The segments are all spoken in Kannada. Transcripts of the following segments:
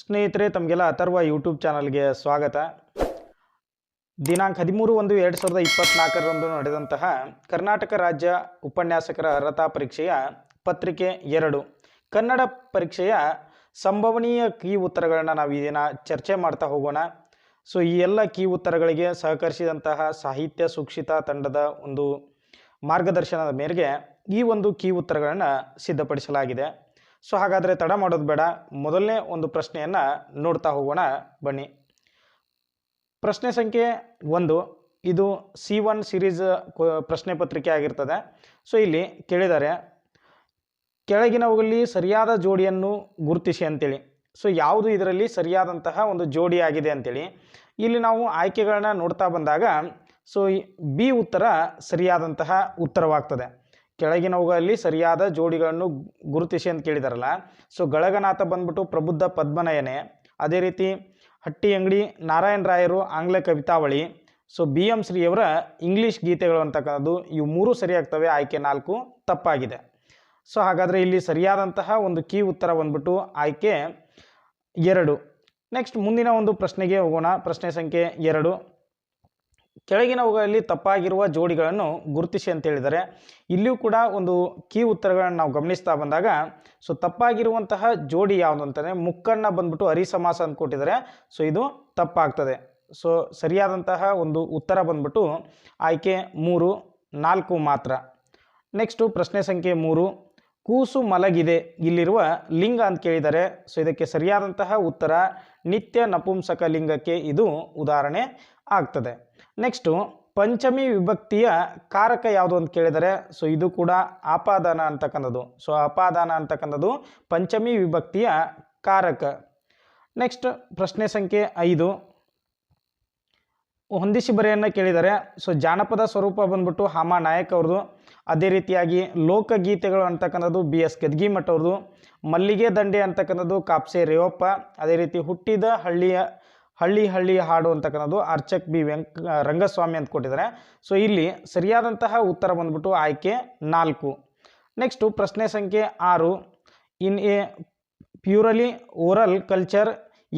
ಸ್ನೇಹಿತರೆ, ತಮಗೆಲ್ಲ ಅಥರ್ವ ಯೂಟ್ಯೂಬ್ ಚಾನಲ್ಗೆ ಸ್ವಾಗತ. ದಿನಾಂಕ ಹದಿಮೂರು ಒಂದು, ಎರಡು ಸಾವಿರದ ಇಪ್ಪತ್ತ್ನಾಲ್ಕರಂದು ನಡೆದಂತಹ ಕರ್ನಾಟಕ ರಾಜ್ಯ ಉಪನ್ಯಾಸಕರ ಅರ್ಹತಾ ಪರೀಕ್ಷೆಯ ಪತ್ರಿಕೆ ಎರಡು. ಕನ್ನಡ ಪರೀಕ್ಷೆಯ ಸಂಭವನೀಯ ಕೀ ಉತ್ತರಗಳನ್ನು ನಾವು ಈ ಚರ್ಚೆ ಮಾಡ್ತಾ ಹೋಗೋಣ. ಸೊ, ಈ ಎಲ್ಲ ಕೀ ಉತ್ತರಗಳಿಗೆ ಸಹಕರಿಸಿದಂತಹ ಸಾಹಿತ್ಯ ಸುಕ್ಷಿತ ತಂಡದ ಒಂದು ಮಾರ್ಗದರ್ಶನದ ಮೇರೆಗೆ ಈ ಒಂದು ಕೀ ಉತ್ತರಗಳನ್ನು ಸಿದ್ಧಪಡಿಸಲಾಗಿದೆ. ಸೊ ಹಾಗಾದರೆ ತಡ ಮಾಡೋದು ಬೇಡ. ಮೊದಲನೇ ಒಂದು ಪ್ರಶ್ನೆಯನ್ನು ನೋಡ್ತಾ ಹೋಗೋಣ. ಬನ್ನಿ. ಪ್ರಶ್ನೆ ಸಂಖ್ಯೆ ಒಂದು. ಇದು ಸಿ ಒನ್ ಸಿರೀಸ್ ಪ್ರಶ್ನೆ ಪತ್ರಿಕೆ ಆಗಿರ್ತದೆ. ಸೊ ಇಲ್ಲಿ ಕೇಳಿದ್ದಾರೆ, ಕೆಳಗಿನವುಗಳಲ್ಲಿ ಸರಿಯಾದ ಜೋಡಿಯನ್ನು ಗುರುತಿಸಿ ಅಂತೇಳಿ. ಸೊ ಯಾವುದು ಇದರಲ್ಲಿ ಸರಿಯಾದಂತಹ ಒಂದು ಜೋಡಿ ಆಗಿದೆ ಅಂತೇಳಿ. ಇಲ್ಲಿ ನಾವು ಆಯ್ಕೆಗಳನ್ನ ನೋಡ್ತಾ ಬಂದಾಗ, ಸೊ ಬಿ ಉತ್ತರ ಸರಿಯಾದಂತಹ ಉತ್ತರವಾಗ್ತದೆ. ಕೆಳಗಿನವುಗಳಲ್ಲಿ ಸರಿಯಾದ ಜೋಡಿಗಳನ್ನು ಗುರುತಿಸಿ ಅಂತ ಕೇಳಿದಾರಲ್ಲ. ಸೊ ಗಳಗನಾಥ ಬಂದ್ಬಿಟ್ಟು ಪ್ರಬುದ್ಧ ಪದ್ಮನಯನೆ. ಅದೇ ರೀತಿ ಹಟ್ಟಿ ಅಂಗಡಿ ನಾರಾಯಣ ರಾಯರು ಆಂಗ್ಲ ಕವಿತಾವಳಿ. ಸೊ ಬಿ ಎಂ ಶ್ರೀಯವರ ಇಂಗ್ಲೀಷ್ ಗೀತೆಗಳು ಅಂತಕ್ಕಂಥದ್ದು ಇವು ಮೂರು ಸರಿಯಾಗ್ತವೆ. ಆಯ್ಕೆ ನಾಲ್ಕು ತಪ್ಪಾಗಿದೆ. ಸೊ ಹಾಗಾದರೆ ಇಲ್ಲಿ ಸರಿಯಾದಂತಹ ಒಂದು ಕೀ ಉತ್ತರ ಬಂದ್ಬಿಟ್ಟು ಆಯ್ಕೆ ಎರಡು. ನೆಕ್ಸ್ಟ್ ಮುಂದಿನ ಒಂದು ಪ್ರಶ್ನೆಗೆ ಹೋಗೋಣ. ಪ್ರಶ್ನೆ ಸಂಖ್ಯೆ ಎರಡು. ಕೆಳಗಿನವುಗಳಲ್ಲಿ ತಪ್ಪಾಗಿರುವ ಜೋಡಿಗಳನ್ನು ಗುರುತಿಸಿ ಅಂತ ಹೇಳಿದರೆ ಇಲ್ಲಿಯೂ ಕೂಡ ಒಂದು ಕೀ ಉತ್ತರಗಳನ್ನು ನಾವು ಗಮನಿಸ್ತಾ ಬಂದಾಗ, ಸೊ ತಪ್ಪಾಗಿರುವಂತಹ ಜೋಡಿ ಯಾವುದು ಅಂತಂದರೆ ಮುಕ್ಕಣ್ಣ ಬಂದ್ಬಿಟ್ಟು ಹರಿಸಮಾಸ ಅಂತ ಕೊಟ್ಟಿದ್ದಾರೆ. ಸೊ ಇದು ತಪ್ಪಾಗ್ತದೆ. ಸೊ ಸರಿಯಾದಂತಹ ಒಂದು ಉತ್ತರ ಬಂದ್ಬಿಟ್ಟು ಆಯ್ಕೆ ಮೂರು, ನಾಲ್ಕು ಮಾತ್ರ. ನೆಕ್ಸ್ಟು ಪ್ರಶ್ನೆ ಸಂಖ್ಯೆ ಮೂರು, ಕೂಸು ಮಲಗಿದೆ, ಇಲ್ಲಿರುವ ಲಿಂಗ ಅಂತ ಕೇಳಿದ್ದಾರೆ. ಸೊ ಇದಕ್ಕೆ ಸರಿಯಾದಂತಹ ಉತ್ತರ ನಿತ್ಯ ನಪುಂಸಕ ಲಿಂಗಕ್ಕೆ ಇದು ಉದಾಹರಣೆ ಆಗ್ತದೆ. ನೆಕ್ಸ್ಟು ಪಂಚಮಿ ವಿಭಕ್ತಿಯ ಕಾರಕ ಯಾವುದು ಅಂತ ಕೇಳಿದರೆ ಸೊ ಇದು ಕೂಡ ಆಪಾದಾನ ಅಂತಕ್ಕಂಥದ್ದು. ಸೊ ಅಪಾದಾನ ಅಂತಕ್ಕಂಥದ್ದು ಪಂಚಮಿ ವಿಭಕ್ತಿಯ ಕಾರಕ. ನೆಕ್ಸ್ಟ್ ಪ್ರಶ್ನೆ ಸಂಖ್ಯೆ ಐದು. ಹೊಂದಿಸಿ ಬರೆಯನ್ನು ಕೇಳಿದರೆ ಸೊ ಜಾನಪದ ಸ್ವರೂಪ ಬಂದ್ಬಿಟ್ಟು ಹಾಮ ನಾಯಕ್ ಅವ್ರದ್ದು. ಅದೇ ರೀತಿಯಾಗಿ ಲೋಕಗೀತೆಗಳು ಅಂತಕ್ಕಂಥದ್ದು ಬಿ ಎಸ್ ಗದ್ಗಿಮಠ್ ಅವ್ರದ್ದು. ಮಲ್ಲಿಗೆ ದಂಡೆ ಅಂತಕ್ಕಂಥದ್ದು ಕಾಪ್ಸೆ ರೇವಪ್ಪ. ಅದೇ ರೀತಿ ಹುಟ್ಟಿದ ಹಳ್ಳಿಯ ಹಳ್ಳಿ ಹಳ್ಳಿ ಹಾಡು ಅಂತಕ್ಕಂಥದ್ದು ಅರ್ಚಕ್ ಬಿ ವೆಂಕ, ರಂಗಸ್ವಾಮಿ ಅಂತ ಕೊಟ್ಟಿದ್ದಾರೆ. ಸೊ ಇಲ್ಲಿ ಸರಿಯಾದಂತಹ ಉತ್ತರ ಬಂದ್ಬಿಟ್ಟು ಆಯ್ಕೆ ನಾಲ್ಕು. ನೆಕ್ಸ್ಟು ಪ್ರಶ್ನೆ ಸಂಖ್ಯೆ ಆರು. In a purely oral culture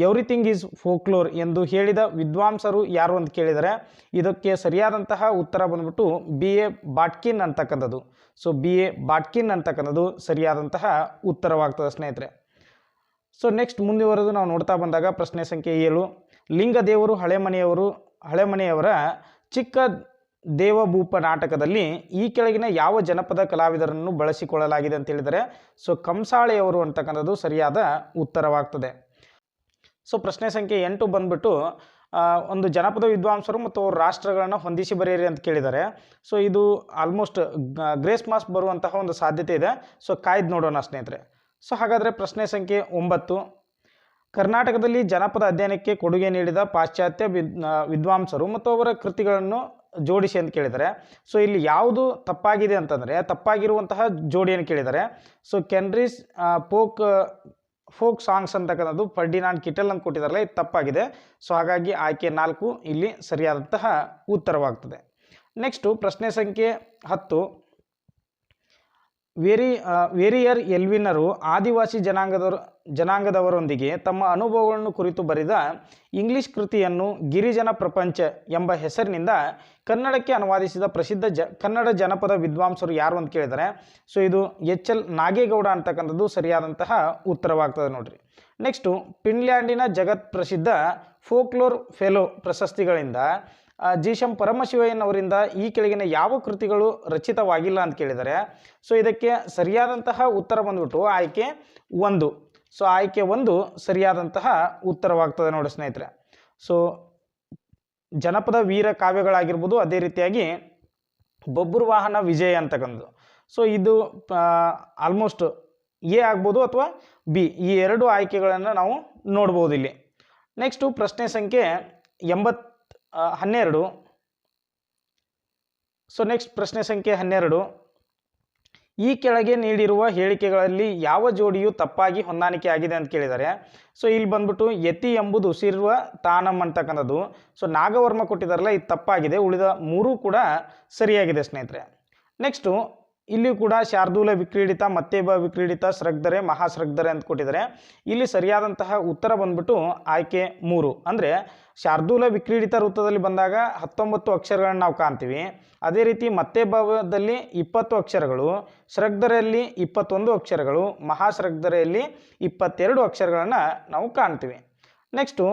everything is folklore ಎಂದು ಹೇಳಿದ ವಿದ್ವಾಂಸರು ಯಾರು ಅಂತ ಕೇಳಿದರೆ, ಇದಕ್ಕೆ ಸರಿಯಾದಂತಹ ಉತ್ತರ ಬಂದ್ಬಿಟ್ಟು ಬಿ ಎ ಬಾಟ್ಕಿನ್ ಅಂತಕ್ಕಂಥದ್ದು. ಸೊ ಬಿ ಎ ಬಾಟ್ಕಿನ್ ಅಂತಕ್ಕಂಥದ್ದು ಸರಿಯಾದಂತಹ ಉತ್ತರವಾಗ್ತದೆ ಸ್ನೇಹಿತರೆ. ಸೊ ನೆಕ್ಸ್ಟ್ ಮುಂದುವರೆದು ನಾವು ನೋಡ್ತಾ ಬಂದಾಗ ಪ್ರಶ್ನೆ ಸಂಖ್ಯೆ ಏಳು. ಲಿಂಗದೇವರು ಹಳೆಮನೆಯವರು ಹಳೆಮನೆಯವರ ಚಿಕ್ಕ ದೇವಭೂಪ ನಾಟಕದಲ್ಲಿ ಈ ಕೆಳಗಿನ ಯಾವ ಜನಪದ ಕಲಾವಿದರನ್ನು ಬಳಸಿಕೊಳ್ಳಲಾಗಿದೆ ಅಂತ ಹೇಳಿದರೆ, ಸೊ ಕಂಸಾಳೆಯವರು ಅಂತಕ್ಕಂಥದ್ದು ಸರಿಯಾದ ಉತ್ತರವಾಗ್ತದೆ. ಸೊ ಪ್ರಶ್ನೆ ಸಂಖ್ಯೆ ಎಂಟು ಬಂದ್ಬಿಟ್ಟು ಒಂದು ಜನಪದ ವಿದ್ವಾಂಸರು ಮತ್ತು ಅವರು ರಾಷ್ಟ್ರಗಳನ್ನು ಹೊಂದಿಸಿ ಬರೆಯಿರಿ ಅಂತ ಕೇಳಿದ್ದಾರೆ. ಸೊ ಇದು ಆಲ್ಮೋಸ್ಟ್ ಗ್ರೇಸ್ ಮಾಸ್ ಬರುವಂತಹ ಒಂದು ಸಾಧ್ಯತೆ ಇದೆ. ಸೊ ಕಾಯ್ದು ನೋಡೋಣ ಸ್ನೇಹಿತರೆ. ಸೊ ಹಾಗಾದರೆ ಪ್ರಶ್ನೆ ಸಂಖ್ಯೆ ಒಂಬತ್ತು. ಕರ್ನಾಟಕದಲ್ಲಿ ಜನಪದ ಅಧ್ಯಯನಕ್ಕೆ ಕೊಡುಗೆ ನೀಡಿದ ಪಾಶ್ಚಾತ್ಯ ವಿದ್ ವಿದ್ವಾಂಸರು ಮತ್ತು ಅವರ ಕೃತಿಗಳನ್ನು ಜೋಡಿಸಿ ಅಂತ ಕೇಳಿದರೆ ಸೊ, ಇಲ್ಲಿ ಯಾವುದು ತಪ್ಪಾಗಿದೆ ಅಂತಂದರೆ, ತಪ್ಪಾಗಿರುವಂತಹ ಜೋಡಿಯನ್ನು ಕೇಳಿದರೆ so, Kanarese folk, folk songs ಅಂತಕ್ಕಂಥದ್ದು ಫರ್ಡಿನಾಂಡ್ ಕಿಟಲ್ ಅಂತ ಕೊಟ್ಟಿದ್ದಾರಲ್ಲ, ಇದು ತಪ್ಪಾಗಿದೆ. ಸೊ, ಹಾಗಾಗಿ ಆಯ್ಕೆ ನಾಲ್ಕು ಇಲ್ಲಿ ಸರಿಯಾದಂತಹ ಉತ್ತರವಾಗ್ತದೆ. ನೆಕ್ಸ್ಟು ಪ್ರಶ್ನೆ ಸಂಖ್ಯೆ ಹತ್ತು. ವೇರಿ ವೆರಿಯರ್ ಎಲ್ವಿನರು ಆದಿವಾಸಿ ಜನಾಂಗದವರು, ಜನಾಂಗದವರೊಂದಿಗೆ ತಮ್ಮ ಅನುಭವಗಳನ್ನು ಕುರಿತು ಬರೆದ ಇಂಗ್ಲಿಷ್ ಕೃತಿಯನ್ನು ಗಿರಿಜನ ಪ್ರಪಂಚ ಎಂಬ ಹೆಸರಿನಿಂದ ಕನ್ನಡಕ್ಕೆ ಅನುವಾದಿಸಿದ ಪ್ರಸಿದ್ಧ ಜ, ಕನ್ನಡ ಜನಪದ ವಿದ್ವಾಂಸರು ಯಾರು ಅಂತ ಕೇಳಿದರೆ, ಸೊ ಇದು ಎಚ್ ಎಲ್ ನಾಗೇಗೌಡ ಅಂತಕ್ಕಂಥದ್ದು ಸರಿಯಾದಂತಹ ಉತ್ತರವಾಗ್ತದೆ ನೋಡ್ರಿ. ನೆಕ್ಸ್ಟು, ಫಿನ್ಲ್ಯಾಂಡಿನ ಜಗತ್ ಪ್ರಸಿದ್ಧ ಫೋಕ್ಲೋರ್ ಫೆಲೋ ಪ್ರಶಸ್ತಿಗಳಿಂದ ಜೀಶಂ ಪರಮಶಿವಯ್ಯನವರಿಂದ ಈ ಕೆಳಗಿನ ಯಾವ ಕೃತಿಗಳು ರಚಿತವಾಗಿಲ್ಲ ಅಂತ ಕೇಳಿದರೆ ಸೊ ಇದಕ್ಕೆ ಸರಿಯಾದಂತಹ ಉತ್ತರ ಬಂದ್ಬಿಟ್ಟು ಆಯ್ಕೆ ಒಂದು. ಸೊ ಆಯ್ಕೆ ಒಂದು ಸರಿಯಾದಂತಹ ಉತ್ತರವಾಗ್ತದೆ ನೋಡಿ ಸ್ನೇಹಿತರೆ. ಸೊ ಜನಪದ ವೀರ ಕಾವ್ಯಗಳಾಗಿರ್ಬೋದು ಅದೇ ರೀತಿಯಾಗಿ ಬೊಬ್ಬರು ವಾಹನ ವಿಜಯ ಅಂತಕ್ಕಂಥದ್ದು ಸೊ ಇದು ಆಲ್ಮೋಸ್ಟ್ ಎ ಆಗ್ಬೋದು ಅಥವಾ ಬಿ ಈ ಎರಡು ಆಯ್ಕೆಗಳನ್ನು ನಾವು ನೋಡ್ಬೋದು ಇಲ್ಲಿ. ನೆಕ್ಸ್ಟು ಪ್ರಶ್ನೆ ಸಂಖ್ಯೆ ಎಂಬತ್ ಆ, ಹನ್ನೆರಡು. ಸೊ ನೆಕ್ಸ್ಟ್ ಪ್ರಶ್ನೆ ಸಂಖ್ಯೆ ಹನ್ನೆರಡು. ಈ ಕೆಳಗೆ ನೀಡಿರುವ ಹೇಳಿಕೆಗಳಲ್ಲಿ ಯಾವ ಜೋಡಿಯು ತಪ್ಪಾಗಿ ಹೊಂದಾಣಿಕೆ ಆಗಿದೆ ಅಂತ ಕೇಳಿದ್ದಾರೆ. ಸೊ ಇಲ್ಲಿ ಬಂದ್ಬಿಟ್ಟು ಯತಿ ಎಂಬುದು ಉಸಿರುವ ತಾನಂ ಅಂತಕ್ಕಂಥದ್ದು. ಸೊ ನಾಗವರ್ಮ ಕೊಟ್ಟಿದ್ದಾರಲ್ಲ, ಇದು ತಪ್ಪಾಗಿದೆ. ಉಳಿದ ಮೂರೂ ಕೂಡ ಸರಿಯಾಗಿದೆ ಸ್ನೇಹಿತರೆ. ನೆಕ್ಸ್ಟು ಇಲ್ಲಿ ಕೂಡ ಶಾರ್ದೂಲ ವಿಕ್ರೀಡಿತ, ಮತ್ತೇಬ ವಿಕ್ರೀಡಿತ ಸ್ರಗ್ಧರೆ, ಮಹಾಸ್ರಗ್ಧರೆ ಅಂತ ಕೊಟ್ಟಿದ್ದಾರೆ. ಇಲ್ಲಿ ಸರಿಯಾದಂತಹ ಉತ್ತರ ಬಂದ್ಬಿಟ್ಟು ಆಯ್ಕೆ ಮೂರು. ಅಂದರೆ ಶಾರ್ದೂಲ ವಿಕ್ರೀಡಿತ ವೃತ್ತದಲ್ಲಿ ಬಂದಾಗ ಹತ್ತೊಂಬತ್ತು ಅಕ್ಷರಗಳನ್ನು ನಾವು ಕಾಣ್ತೀವಿ. ಅದೇ ರೀತಿ ಮತ್ತೆ ಭಾವದಲ್ಲಿ ಇಪ್ಪತ್ತು ಅಕ್ಷರಗಳು ಸ್ರಗ್ಧರೆಯಲ್ಲಿ ಇಪ್ಪತ್ತೊಂದು ಅಕ್ಷರಗಳು ಮಹಾಸ್ರಗ್ಧರೆಯಲ್ಲಿ ಇಪ್ಪತ್ತೆರಡು ಅಕ್ಷರಗಳನ್ನು ನಾವು ಕಾಣ್ತೀವಿ. ನೆಕ್ಸ್ಟು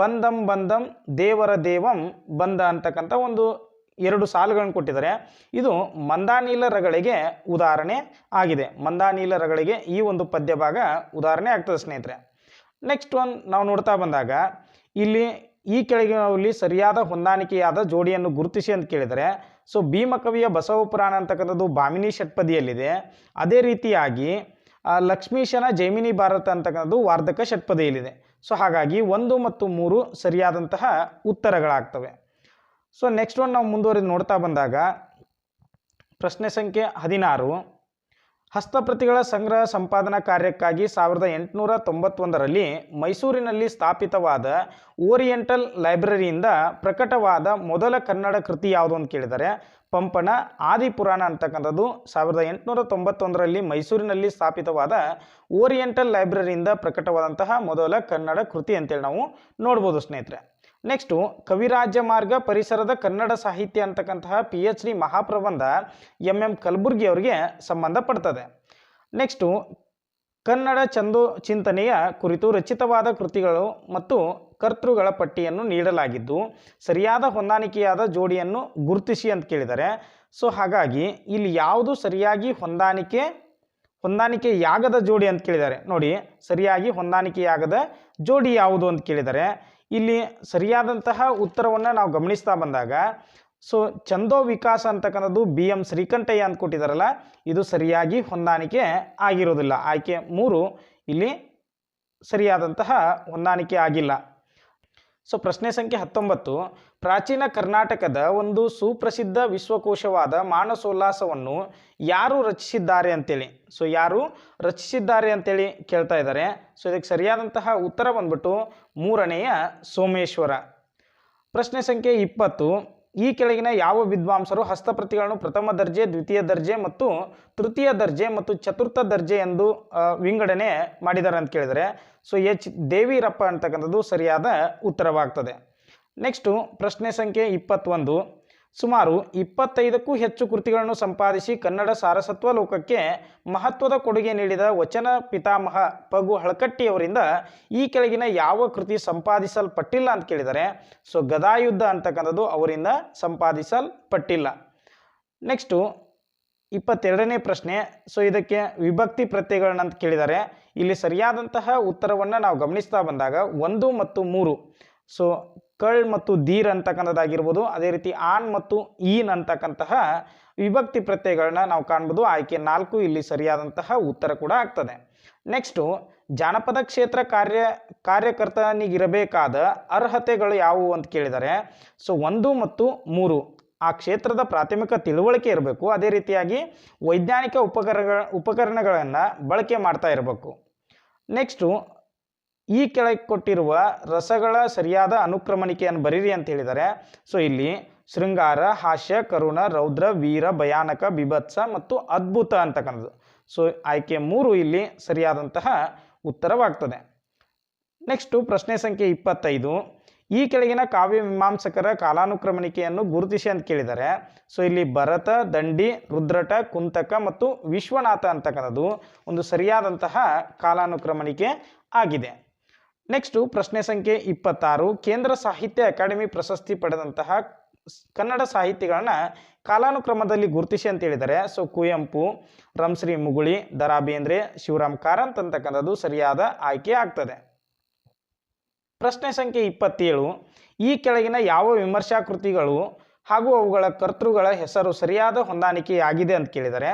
ಬಂದಂ ಬಂದಂ ದೇವರ ದೇವಂ ಬಂದ ಅಂತಕ್ಕಂಥ ಒಂದು ಎರಡು ಸಾಲುಗಳನ್ನು ಕೊಟ್ಟಿದ್ದಾರೆ. ಇದು ಮಂದಾನೀಲ ರಗಳಿಗೆ ಉದಾಹರಣೆ ಆಗಿದೆ. ಮಂದಾನೀಲ ರಗಳಿಗೆ ಈ ಒಂದು ಪದ್ಯ ಭಾಗ ಉದಾಹರಣೆ ಆಗ್ತದೆ ಸ್ನೇಹಿತರೆ. ನೆಕ್ಸ್ಟ್ ಒನ್ ನಾವು ನೋಡ್ತಾ ಬಂದಾಗ, ಇಲ್ಲಿ ಈ ಕೆಳಗಿನಲ್ಲಿ ಸರಿಯಾದ ಹೊಂದಾಣಿಕೆಯಾದ ಜೋಡಿಯನ್ನು ಗುರುತಿಸಿ ಅಂತ ಕೇಳಿದರೆ ಸೊ ಭೀಮಕವಿಯ ಬಸವ ಪುರಾಣ ಅಂತಕ್ಕಂಥದ್ದು ಭಾಮಿನಿ ಷಟ್ಪದಿಯಲ್ಲಿದೆ. ಅದೇ ರೀತಿಯಾಗಿ ಲಕ್ಷ್ಮೀಶನ ಜೈಮಿನಿ ಭಾರತ ಅಂತಕ್ಕಂಥದ್ದು ವಾರ್ಧಕ ಷಟ್ಪದಿಯಲ್ಲಿದೆ. ಸೊ ಹಾಗಾಗಿ ಒಂದು ಮತ್ತು ಮೂರು ಸರಿಯಾದಂತಹ ಉತ್ತರಗಳಾಗ್ತವೆ. ಸೊ ನೆಕ್ಸ್ಟ್ ಒನ್ ನಾವು ಮುಂದುವರೆದು ನೋಡ್ತಾ ಬಂದಾಗ, ಪ್ರಶ್ನೆ ಸಂಖ್ಯೆ ಹದಿನಾರು. ಹಸ್ತಪ್ರತಿಗಳ ಸಂಗ್ರಹ ಸಂಪಾದನಾ ಕಾರ್ಯಕ್ಕಾಗಿ ಸಾವಿರದ ಎಂಟುನೂರ ತೊಂಬತ್ತೊಂದರಲ್ಲಿ ಮೈಸೂರಿನಲ್ಲಿ ಸ್ಥಾಪಿತವಾದ ಓರಿಯೆಂಟಲ್ ಲೈಬ್ರರಿಯಿಂದ ಪ್ರಕಟವಾದ ಮೊದಲ ಕನ್ನಡ ಕೃತಿ ಯಾವುದು ಅಂತ ಕೇಳಿದರೆ, ಪಂಪನ ಆದಿಪುರಾಣ ಅಂತಕ್ಕಂಥದ್ದು ಸಾವಿರದ ಎಂಟುನೂರ ತೊಂಬತ್ತೊಂದರಲ್ಲಿ ಮೈಸೂರಿನಲ್ಲಿ ಸ್ಥಾಪಿತವಾದ ಓರಿಯೆಂಟಲ್ ಲೈಬ್ರರಿಯಿಂದ ಪ್ರಕಟವಾದಂತಹ ಮೊದಲ ಕನ್ನಡ ಕೃತಿ ಅಂತೇಳಿ ನಾವು ನೋಡ್ಬೋದು ಸ್ನೇಹಿತರೆ. ನೆಕ್ಸ್ಟು ಕವಿರಾಜ್ಯ ಮಾರ್ಗ ಪರಿಸರದ ಕನ್ನಡ ಸಾಹಿತ್ಯ ಅಂತಕ್ಕಂತಹ ಪಿ ಎಚ್ ಡಿ ಮಹಾಪ್ರಬಂಧ ಎಂ ಎಂ ಕಲಬುರ್ಗಿ ಅವರಿಗೆ ಸಂಬಂಧಪಡ್ತದೆ ನೆಕ್ಸ್ಟು ಕನ್ನಡ ಚಂದು ಚಿಂತನೆಯ ಕುರಿತು ರಚಿತವಾದ ಕೃತಿಗಳು ಮತ್ತು ಕರ್ತೃಗಳ ಪಟ್ಟಿಯನ್ನು ನೀಡಲಾಗಿದ್ದು ಸರಿಯಾದ ಹೊಂದಾಣಿಕೆಯಾದ ಜೋಡಿಯನ್ನು ಗುರುತಿಸಿ ಅಂತ ಕೇಳಿದರೆ ಸೊ ಹಾಗಾಗಿ ಇಲ್ಲಿ ಯಾವುದು ಸರಿಯಾಗಿ ಹೊಂದಾಣಿಕೆ ಹೊಂದಾಣಿಕೆಯಾಗದ ಜೋಡಿ ಅಂತ ಕೇಳಿದ್ದಾರೆ ನೋಡಿ ಸರಿಯಾಗಿ ಹೊಂದಾಣಿಕೆಯಾಗದ ಜೋಡಿ ಯಾವುದು ಅಂತ ಕೇಳಿದ್ದಾರೆ ಇಲ್ಲಿ ಸರಿಯಾದಂತಹ ಉತ್ತರವನ್ನು ನಾವು ಗಮನಿಸ್ತಾ ಬಂದಾಗ ಸೊ ಚಂದೋ ವಿಕಾಸ ಅಂತಕ್ಕಂಥದ್ದು ಬಿ ಎಂ ಶ್ರೀಕಂಠಯ್ಯ ಅಂತ ಕೊಟ್ಟಿದ್ದಾರಲ್ಲ ಇದು ಸರಿಯಾಗಿ ಹೊಂದಾಣಿಕೆ ಆಗಿರೋದಿಲ್ಲ. ಆಯ್ಕೆ ಮೂರು, ಇಲ್ಲಿ ಸರಿಯಾದಂತಹ ಹೊಂದಾಣಿಕೆ ಆಗಿಲ್ಲ. ಸೊ ಪ್ರಶ್ನೆ ಸಂಖ್ಯೆ ಹತ್ತೊಂಬತ್ತು, ಪ್ರಾಚೀನ ಕರ್ನಾಟಕದ ಒಂದು ಸುಪ್ರಸಿದ್ಧ ವಿಶ್ವಕೋಶವಾದ ಮಾನಸೋಲ್ಲಾಸವನ್ನು ಯಾರು ರಚಿಸಿದ್ದಾರೆ ಅಂತೇಳಿ. ಸೊ ಯಾರು ರಚಿಸಿದ್ದಾರೆ ಅಂತೇಳಿ ಕೇಳ್ತಾ ಇದ್ದಾರೆ. ಸೊ ಇದಕ್ಕೆ ಸರಿಯಾದಂತಹ ಉತ್ತರ ಬಂದ್ಬಿಟ್ಟು ಮೂರನೆಯ ಸೋಮೇಶ್ವರ. ಪ್ರಶ್ನೆ ಸಂಖ್ಯೆ ಇಪ್ಪತ್ತು ಈ ಕೆಳಗಿನ ಯಾವ ವಿದ್ವಾಂಸರು ಹಸ್ತಪ್ರತಿಗಳನ್ನು ಪ್ರಥಮ ದರ್ಜೆ, ದ್ವಿತೀಯ ದರ್ಜೆ ಮತ್ತು ತೃತೀಯ ದರ್ಜೆ ಮತ್ತು ಚತುರ್ಥ ದರ್ಜೆ ಎಂದು ವಿಂಗಡಣೆ ಮಾಡಿದ್ದಾರೆ ಅಂತ ಕೇಳಿದರೆ, ಸೊ ಎಚ್ ದೇವಿರಪ್ಪ ಅಂತಕ್ಕಂಥದ್ದು ಸರಿಯಾದ ಉತ್ತರವಾಗ್ತದೆ. ನೆಕ್ಸ್ಟು ಪ್ರಶ್ನೆ ಸಂಖ್ಯೆ ಇಪ್ಪತ್ತೊಂದು. ಸುಮಾರು ಇಪ್ಪತ್ತೈದಕ್ಕೂ ಹೆಚ್ಚು ಕೃತಿಗಳನ್ನು ಸಂಪಾದಿಸಿ ಕನ್ನಡ ಸಾರಸತ್ವ ಲೋಕಕ್ಕೆ ಮಹತ್ವದ ಕೊಡುಗೆ ನೀಡಿದ ವಚನ ಪಿತಾಮಹ ಪಗು ಹಳಕಟ್ಟಿಯವರಿಂದ ಈ ಕೆಳಗಿನ ಯಾವ ಕೃತಿ ಸಂಪಾದಿಸಲ್ಪಟ್ಟಿಲ್ಲ ಅಂತ ಕೇಳಿದರೆ, ಸೊ ಗದಾಯುದ್ಧ ಅಂತಕ್ಕಂಥದ್ದು ಅವರಿಂದ ಸಂಪಾದಿಸಲ್ಪಟ್ಟಿಲ್ಲ. ನೆಕ್ಸ್ಟು ಇಪ್ಪತ್ತೆರಡನೇ ಪ್ರಶ್ನೆ, ಸೊ ಇದಕ್ಕೆ ವಿಭಕ್ತಿ ಪ್ರತ್ಯಯಗಳನ್ನ ಅಂತ ಕೇಳಿದ್ದಾರೆ ಇಲ್ಲಿ ಸರಿಯಾದಂತಹ ಉತ್ತರವನ್ನು ನಾವು ಗಮನಿಸ್ತಾ ಬಂದಾಗ ಒಂದು ಮತ್ತು ಮೂರು. ಸೊ ಕಳ್ ಮತ್ತು ದೀರ್ ಅಂತಕ್ಕಂಥದ್ದಾಗಿರ್ಬೋದು. ಅದೇ ರೀತಿ ಆನ್ ಮತ್ತು ಈನ್ ಅಂತಕ್ಕಂತಹ ವಿಭಕ್ತಿ ಪ್ರತ್ಯಯಗಳನ್ನ ನಾವು ಕಾಣ್ಬೋದು. ಆಯ್ಕೆ ನಾಲ್ಕು ಇಲ್ಲಿ ಸರಿಯಾದಂತಹ ಉತ್ತರ ಕೂಡ ಆಗ್ತದೆ. ನೆಕ್ಸ್ಟು ಜಾನಪದ ಕ್ಷೇತ್ರ ಕಾರ್ಯ, ಕಾರ್ಯಕರ್ತನಿಗಿರಬೇಕಾದ ಅರ್ಹತೆಗಳು ಯಾವುವು ಅಂತ ಕೇಳಿದರೆ, ಸೊ ಒಂದು ಮತ್ತು ಮೂರು ಆ ಕ್ಷೇತ್ರದ ಪ್ರಾಥಮಿಕ ತಿಳುವಳಿಕೆ ಇರಬೇಕು. ಅದೇ ರೀತಿಯಾಗಿ ವೈಜ್ಞಾನಿಕ ಉಪಕರಣಗಳ ಉಪಕರಣಗಳನ್ನು ಬಳಕೆ ಮಾಡ್ತಾ ಇರಬೇಕು. ನೆಕ್ಸ್ಟು ಈ ಕೆಳಗೆ ಕೊಟ್ಟಿರುವ ರಸಗಳ ಸರಿಯಾದ ಅನುಕ್ರಮಣಿಕೆಯನ್ನು ಬರೀರಿ ಅಂತ ಹೇಳಿದ್ದಾರೆ. ಸೊ ಇಲ್ಲಿ ಶೃಂಗಾರ, ಹಾಸ್ಯ, ಕರುಣ, ರೌದ್ರ, ವೀರ, ಭಯಾನಕ, ಬಿಭತ್ಸ ಮತ್ತು ಅದ್ಭುತ ಅಂತಕ್ಕಂಥದ್ದು ಸೊ ಆಯ್ಕೆ ಮೂರು ಇಲ್ಲಿ ಸರಿಯಾದಂತಹ ಉತ್ತರವಾಗ್ತದೆ. ನೆಕ್ಸ್ಟು ಪ್ರಶ್ನೆ ಸಂಖ್ಯೆ ಇಪ್ಪತ್ತೈದು. ಈ ಕೆಳಗಿನ ಕಾವ್ಯ ಮೀಮಾಂಸಕರ ಕಾಲಾನುಕ್ರಮಣಿಕೆಯನ್ನು ಗುರುತಿಸಿ ಅಂತ ಕೇಳಿದ್ದಾರೆ. ಸೊ ಇಲ್ಲಿ ಭರತ, ದಂಡಿ, ರುದ್ರಟ, ಕುಂತಕ ಮತ್ತು ವಿಶ್ವನಾಥ ಅಂತಕ್ಕಂಥದ್ದು ಒಂದು ಸರಿಯಾದಂತಹ ಕಾಲಾನುಕ್ರಮಣಿಕೆ ಆಗಿದೆ. ನೆಕ್ಸ್ಟು ಪ್ರಶ್ನೆ ಸಂಖ್ಯೆ ಇಪ್ಪತ್ತಾರು. ಕೇಂದ್ರ ಸಾಹಿತ್ಯ ಅಕಾಡೆಮಿ ಪ್ರಶಸ್ತಿ ಪಡೆದಂತಹ ಕನ್ನಡ ಸಾಹಿತಿಗಳನ್ನ ಕಾಲಾನುಕ್ರಮದಲ್ಲಿ ಗುರುತಿಸಿ ಅಂತ ಹೇಳಿದರೆ ಸೊ ಕುವೆಂಪು ರಂಶ್ರೀ ಮುಗುಳಿ ದ ರಾ ಬೇಂದ್ರೆ ಶಿವರಾಮ್ ಕಾರಂತ್ ಅಂತಕ್ಕಂಥದ್ದು ಸರಿಯಾದ ಆಯ್ಕೆ ಆಗ್ತದೆ. ಪ್ರಶ್ನೆ ಸಂಖ್ಯೆ ಇಪ್ಪತ್ತೇಳು. ಈ ಕೆಳಗಿನ ಯಾವ ವಿಮರ್ಶಾ ಕೃತಿಗಳು ಹಾಗೂ ಅವುಗಳ ಕರ್ತೃಗಳ ಹೆಸರು ಸರಿಯಾದ ಹೊಂದಾಣಿಕೆಯಾಗಿದೆ ಅಂತ ಕೇಳಿದರೆ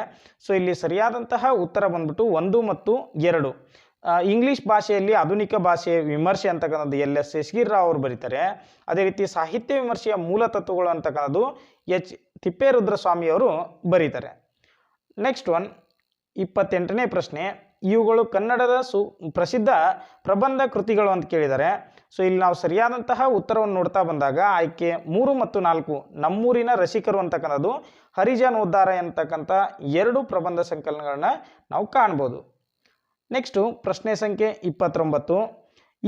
ಸೊ ಇಲ್ಲಿ ಸರಿಯಾದಂತಹ ಉತ್ತರ ಬಂದ್ಬಿಟ್ಟು ಒಂದು ಮತ್ತು ಎರಡು. ಇಂಗ್ಲಿಷ್ ಭಾಷೆಯಲ್ಲಿ ಆಧುನಿಕ ಭಾಷೆಯ ವಿಮರ್ಶೆ ಅಂತಕ್ಕಂಥದ್ದು ಎಲ್ ಎಸ್ ಶೇಷಗಿರಿರಾವ್ ಅವರು ಬರೀತಾರೆ. ಅದೇ ರೀತಿ ಸಾಹಿತ್ಯ ವಿಮರ್ಶೆಯ ಮೂಲ ತತ್ವಗಳು ಅಂತಕ್ಕಂಥದ್ದು ಎಚ್ ತಿಪ್ಪೇರುದ್ರಸ್ವಾಮಿಯವರು ಬರೀತಾರೆ. ನೆಕ್ಸ್ಟ್ ಒನ್ ಇಪ್ಪತ್ತೆಂಟನೇ ಪ್ರಶ್ನೆ, ಇವುಗಳು ಕನ್ನಡದ ಸು, ಪ್ರಸಿದ್ಧ ಪ್ರಬಂಧ ಕೃತಿಗಳು ಅಂತ ಕೇಳಿದ್ದಾರೆ. ಸೊ ಇಲ್ಲಿ ನಾವು ಸರಿಯಾದಂತಹ ಉತ್ತರವನ್ನು ನೋಡ್ತಾ ಬಂದಾಗ ಆಯ್ಕೆ ಮೂರು ಮತ್ತು ನಾಲ್ಕು ನಮ್ಮೂರಿನ ರಸಿಕರು ಅಂತಕ್ಕಂಥದ್ದು ಹರಿಜನ್ ಉದ್ಧಾರ ಅಂತಕ್ಕಂಥ ಎರಡು ಪ್ರಬಂಧ ಸಂಕಲನಗಳನ್ನ ನಾವು ಕಾಣ್ಬೋದು. ನೆಕ್ಸ್ಟು ಪ್ರಶ್ನೆ ಸಂಖ್ಯೆ ಇಪ್ಪತ್ತೊಂಬತ್ತು.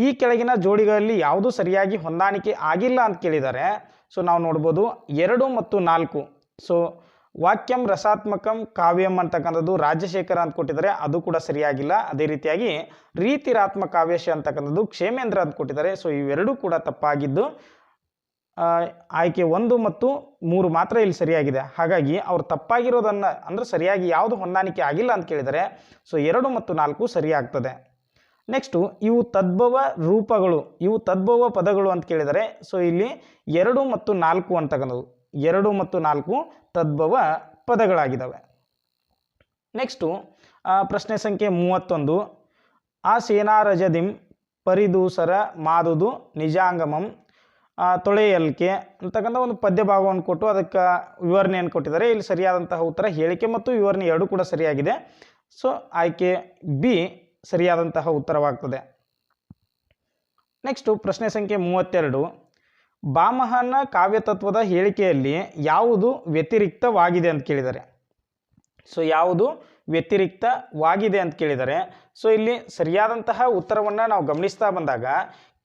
ಈ ಕೆಳಗಿನ ಜೋಡಿಗಳಲ್ಲಿ ಯಾವುದು ಸರಿಯಾಗಿ ಹೊಂದಾಣಿಕೆ ಆಗಿಲ್ಲ ಅಂತ ಕೇಳಿದ್ದಾರೆ. ಸೊ ನಾವು ನೋಡ್ಬೋದು ಎರಡು ಮತ್ತು ನಾಲ್ಕು. ಸೊ ವಾಕ್ಯಂ ರಸಾತ್ಮಕಂ ಕಾವ್ಯಂ ಅಂತಕ್ಕಂಥದ್ದು ರಾಜಶೇಖರ ಅಂತ ಕೊಟ್ಟಿದ್ದಾರೆ. ಅದು ಕೂಡ ಸರಿಯಾಗಿಲ್ಲ. ಅದೇ ರೀತಿಯಾಗಿ ರೀತಿರಾತ್ಮ ಕಾವ್ಯಶ ಅಂತಕ್ಕಂಥದ್ದು ಕ್ಷೇಮೇಂದ್ರ ಅಂತ ಕೊಟ್ಟಿದ್ದಾರೆ. ಸೊ ಇವೆರಡೂ ಕೂಡ ತಪ್ಪಾಗಿದ್ದು ಆಯ್ಕೆ ಒಂದು ಮತ್ತು ಮೂರು ಮಾತ್ರ ಇಲ್ಲಿ ಸರಿಯಾಗಿದೆ. ಹಾಗಾಗಿ ಅವ್ರು ತಪ್ಪಾಗಿರೋದನ್ನು ಅಂದರೆ ಸರಿಯಾಗಿ ಯಾವುದು ಹೊಂದಾಣಿಕೆ ಆಗಿಲ್ಲ ಅಂತ ಕೇಳಿದರೆ ಸೊ ಎರಡು ಮತ್ತು ನಾಲ್ಕು ಸರಿಯಾಗ್ತದೆ. ನೆಕ್ಸ್ಟು ಇವು ತದ್ಭವ ರೂಪಗಳು, ಇವು ತದ್ಭವ ಪದಗಳು ಅಂತ ಕೇಳಿದರೆ ಸೊ ಇಲ್ಲಿ ಎರಡು ಮತ್ತು ನಾಲ್ಕು ಅಂತಕ್ಕಂಥದ್ದು ಎರಡು ಮತ್ತು ನಾಲ್ಕು ತದ್ಭವ ಪದಗಳಾಗಿದ್ದಾವೆ. ನೆಕ್ಸ್ಟು ಪ್ರಶ್ನೆ ಸಂಖ್ಯೆ ಮೂವತ್ತೊಂದು. ಆ ಸೇನಾರಜದಿಂ ಪರಿದೂಸರ ಮಾದುದು ನಿಜಾಂಗಮಂ ತೊಳೆಯಲ್ಕೆ ಅಂತಕ್ಕಂಥ ಒಂದು ಪದ್ಯ ಭಾಗವನ್ನು ಕೊಟ್ಟು ಅದಕ್ಕೆ ವಿವರಣೆಯನ್ನು ಕೊಟ್ಟಿದ್ದಾರೆ. ಇಲ್ಲಿ ಸರಿಯಾದಂತಹ ಉತ್ತರ ಹೇಳಿಕೆ ಮತ್ತು ವಿವರಣೆ ಎರಡೂ ಕೂಡ ಸರಿಯಾಗಿದೆ. ಸೊ ಆಯ್ಕೆ ಬಿ ಸರಿಯಾದಂತಹ ಉತ್ತರವಾಗ್ತದೆ. ನೆಕ್ಸ್ಟು ಪ್ರಶ್ನೆ ಸಂಖ್ಯೆ ಮೂವತ್ತೆರಡು. ಬಾಮಹನ ಕಾವ್ಯತತ್ವದ ಹೇಳಿಕೆಯಲ್ಲಿ ಯಾವುದು ವ್ಯತಿರಿಕ್ತವಾಗಿದೆ ಅಂತ ಕೇಳಿದ್ದಾರೆ. ಸೊ ಯಾವುದು ವ್ಯತಿರಿಕ್ತವಾಗಿದೆ ಅಂತ ಕೇಳಿದ್ದಾರೆ. ಸೊ ಇಲ್ಲಿ ಸರಿಯಾದಂತಹ ಉತ್ತರವನ್ನು ನಾವು ಗಮನಿಸ್ತಾ ಬಂದಾಗ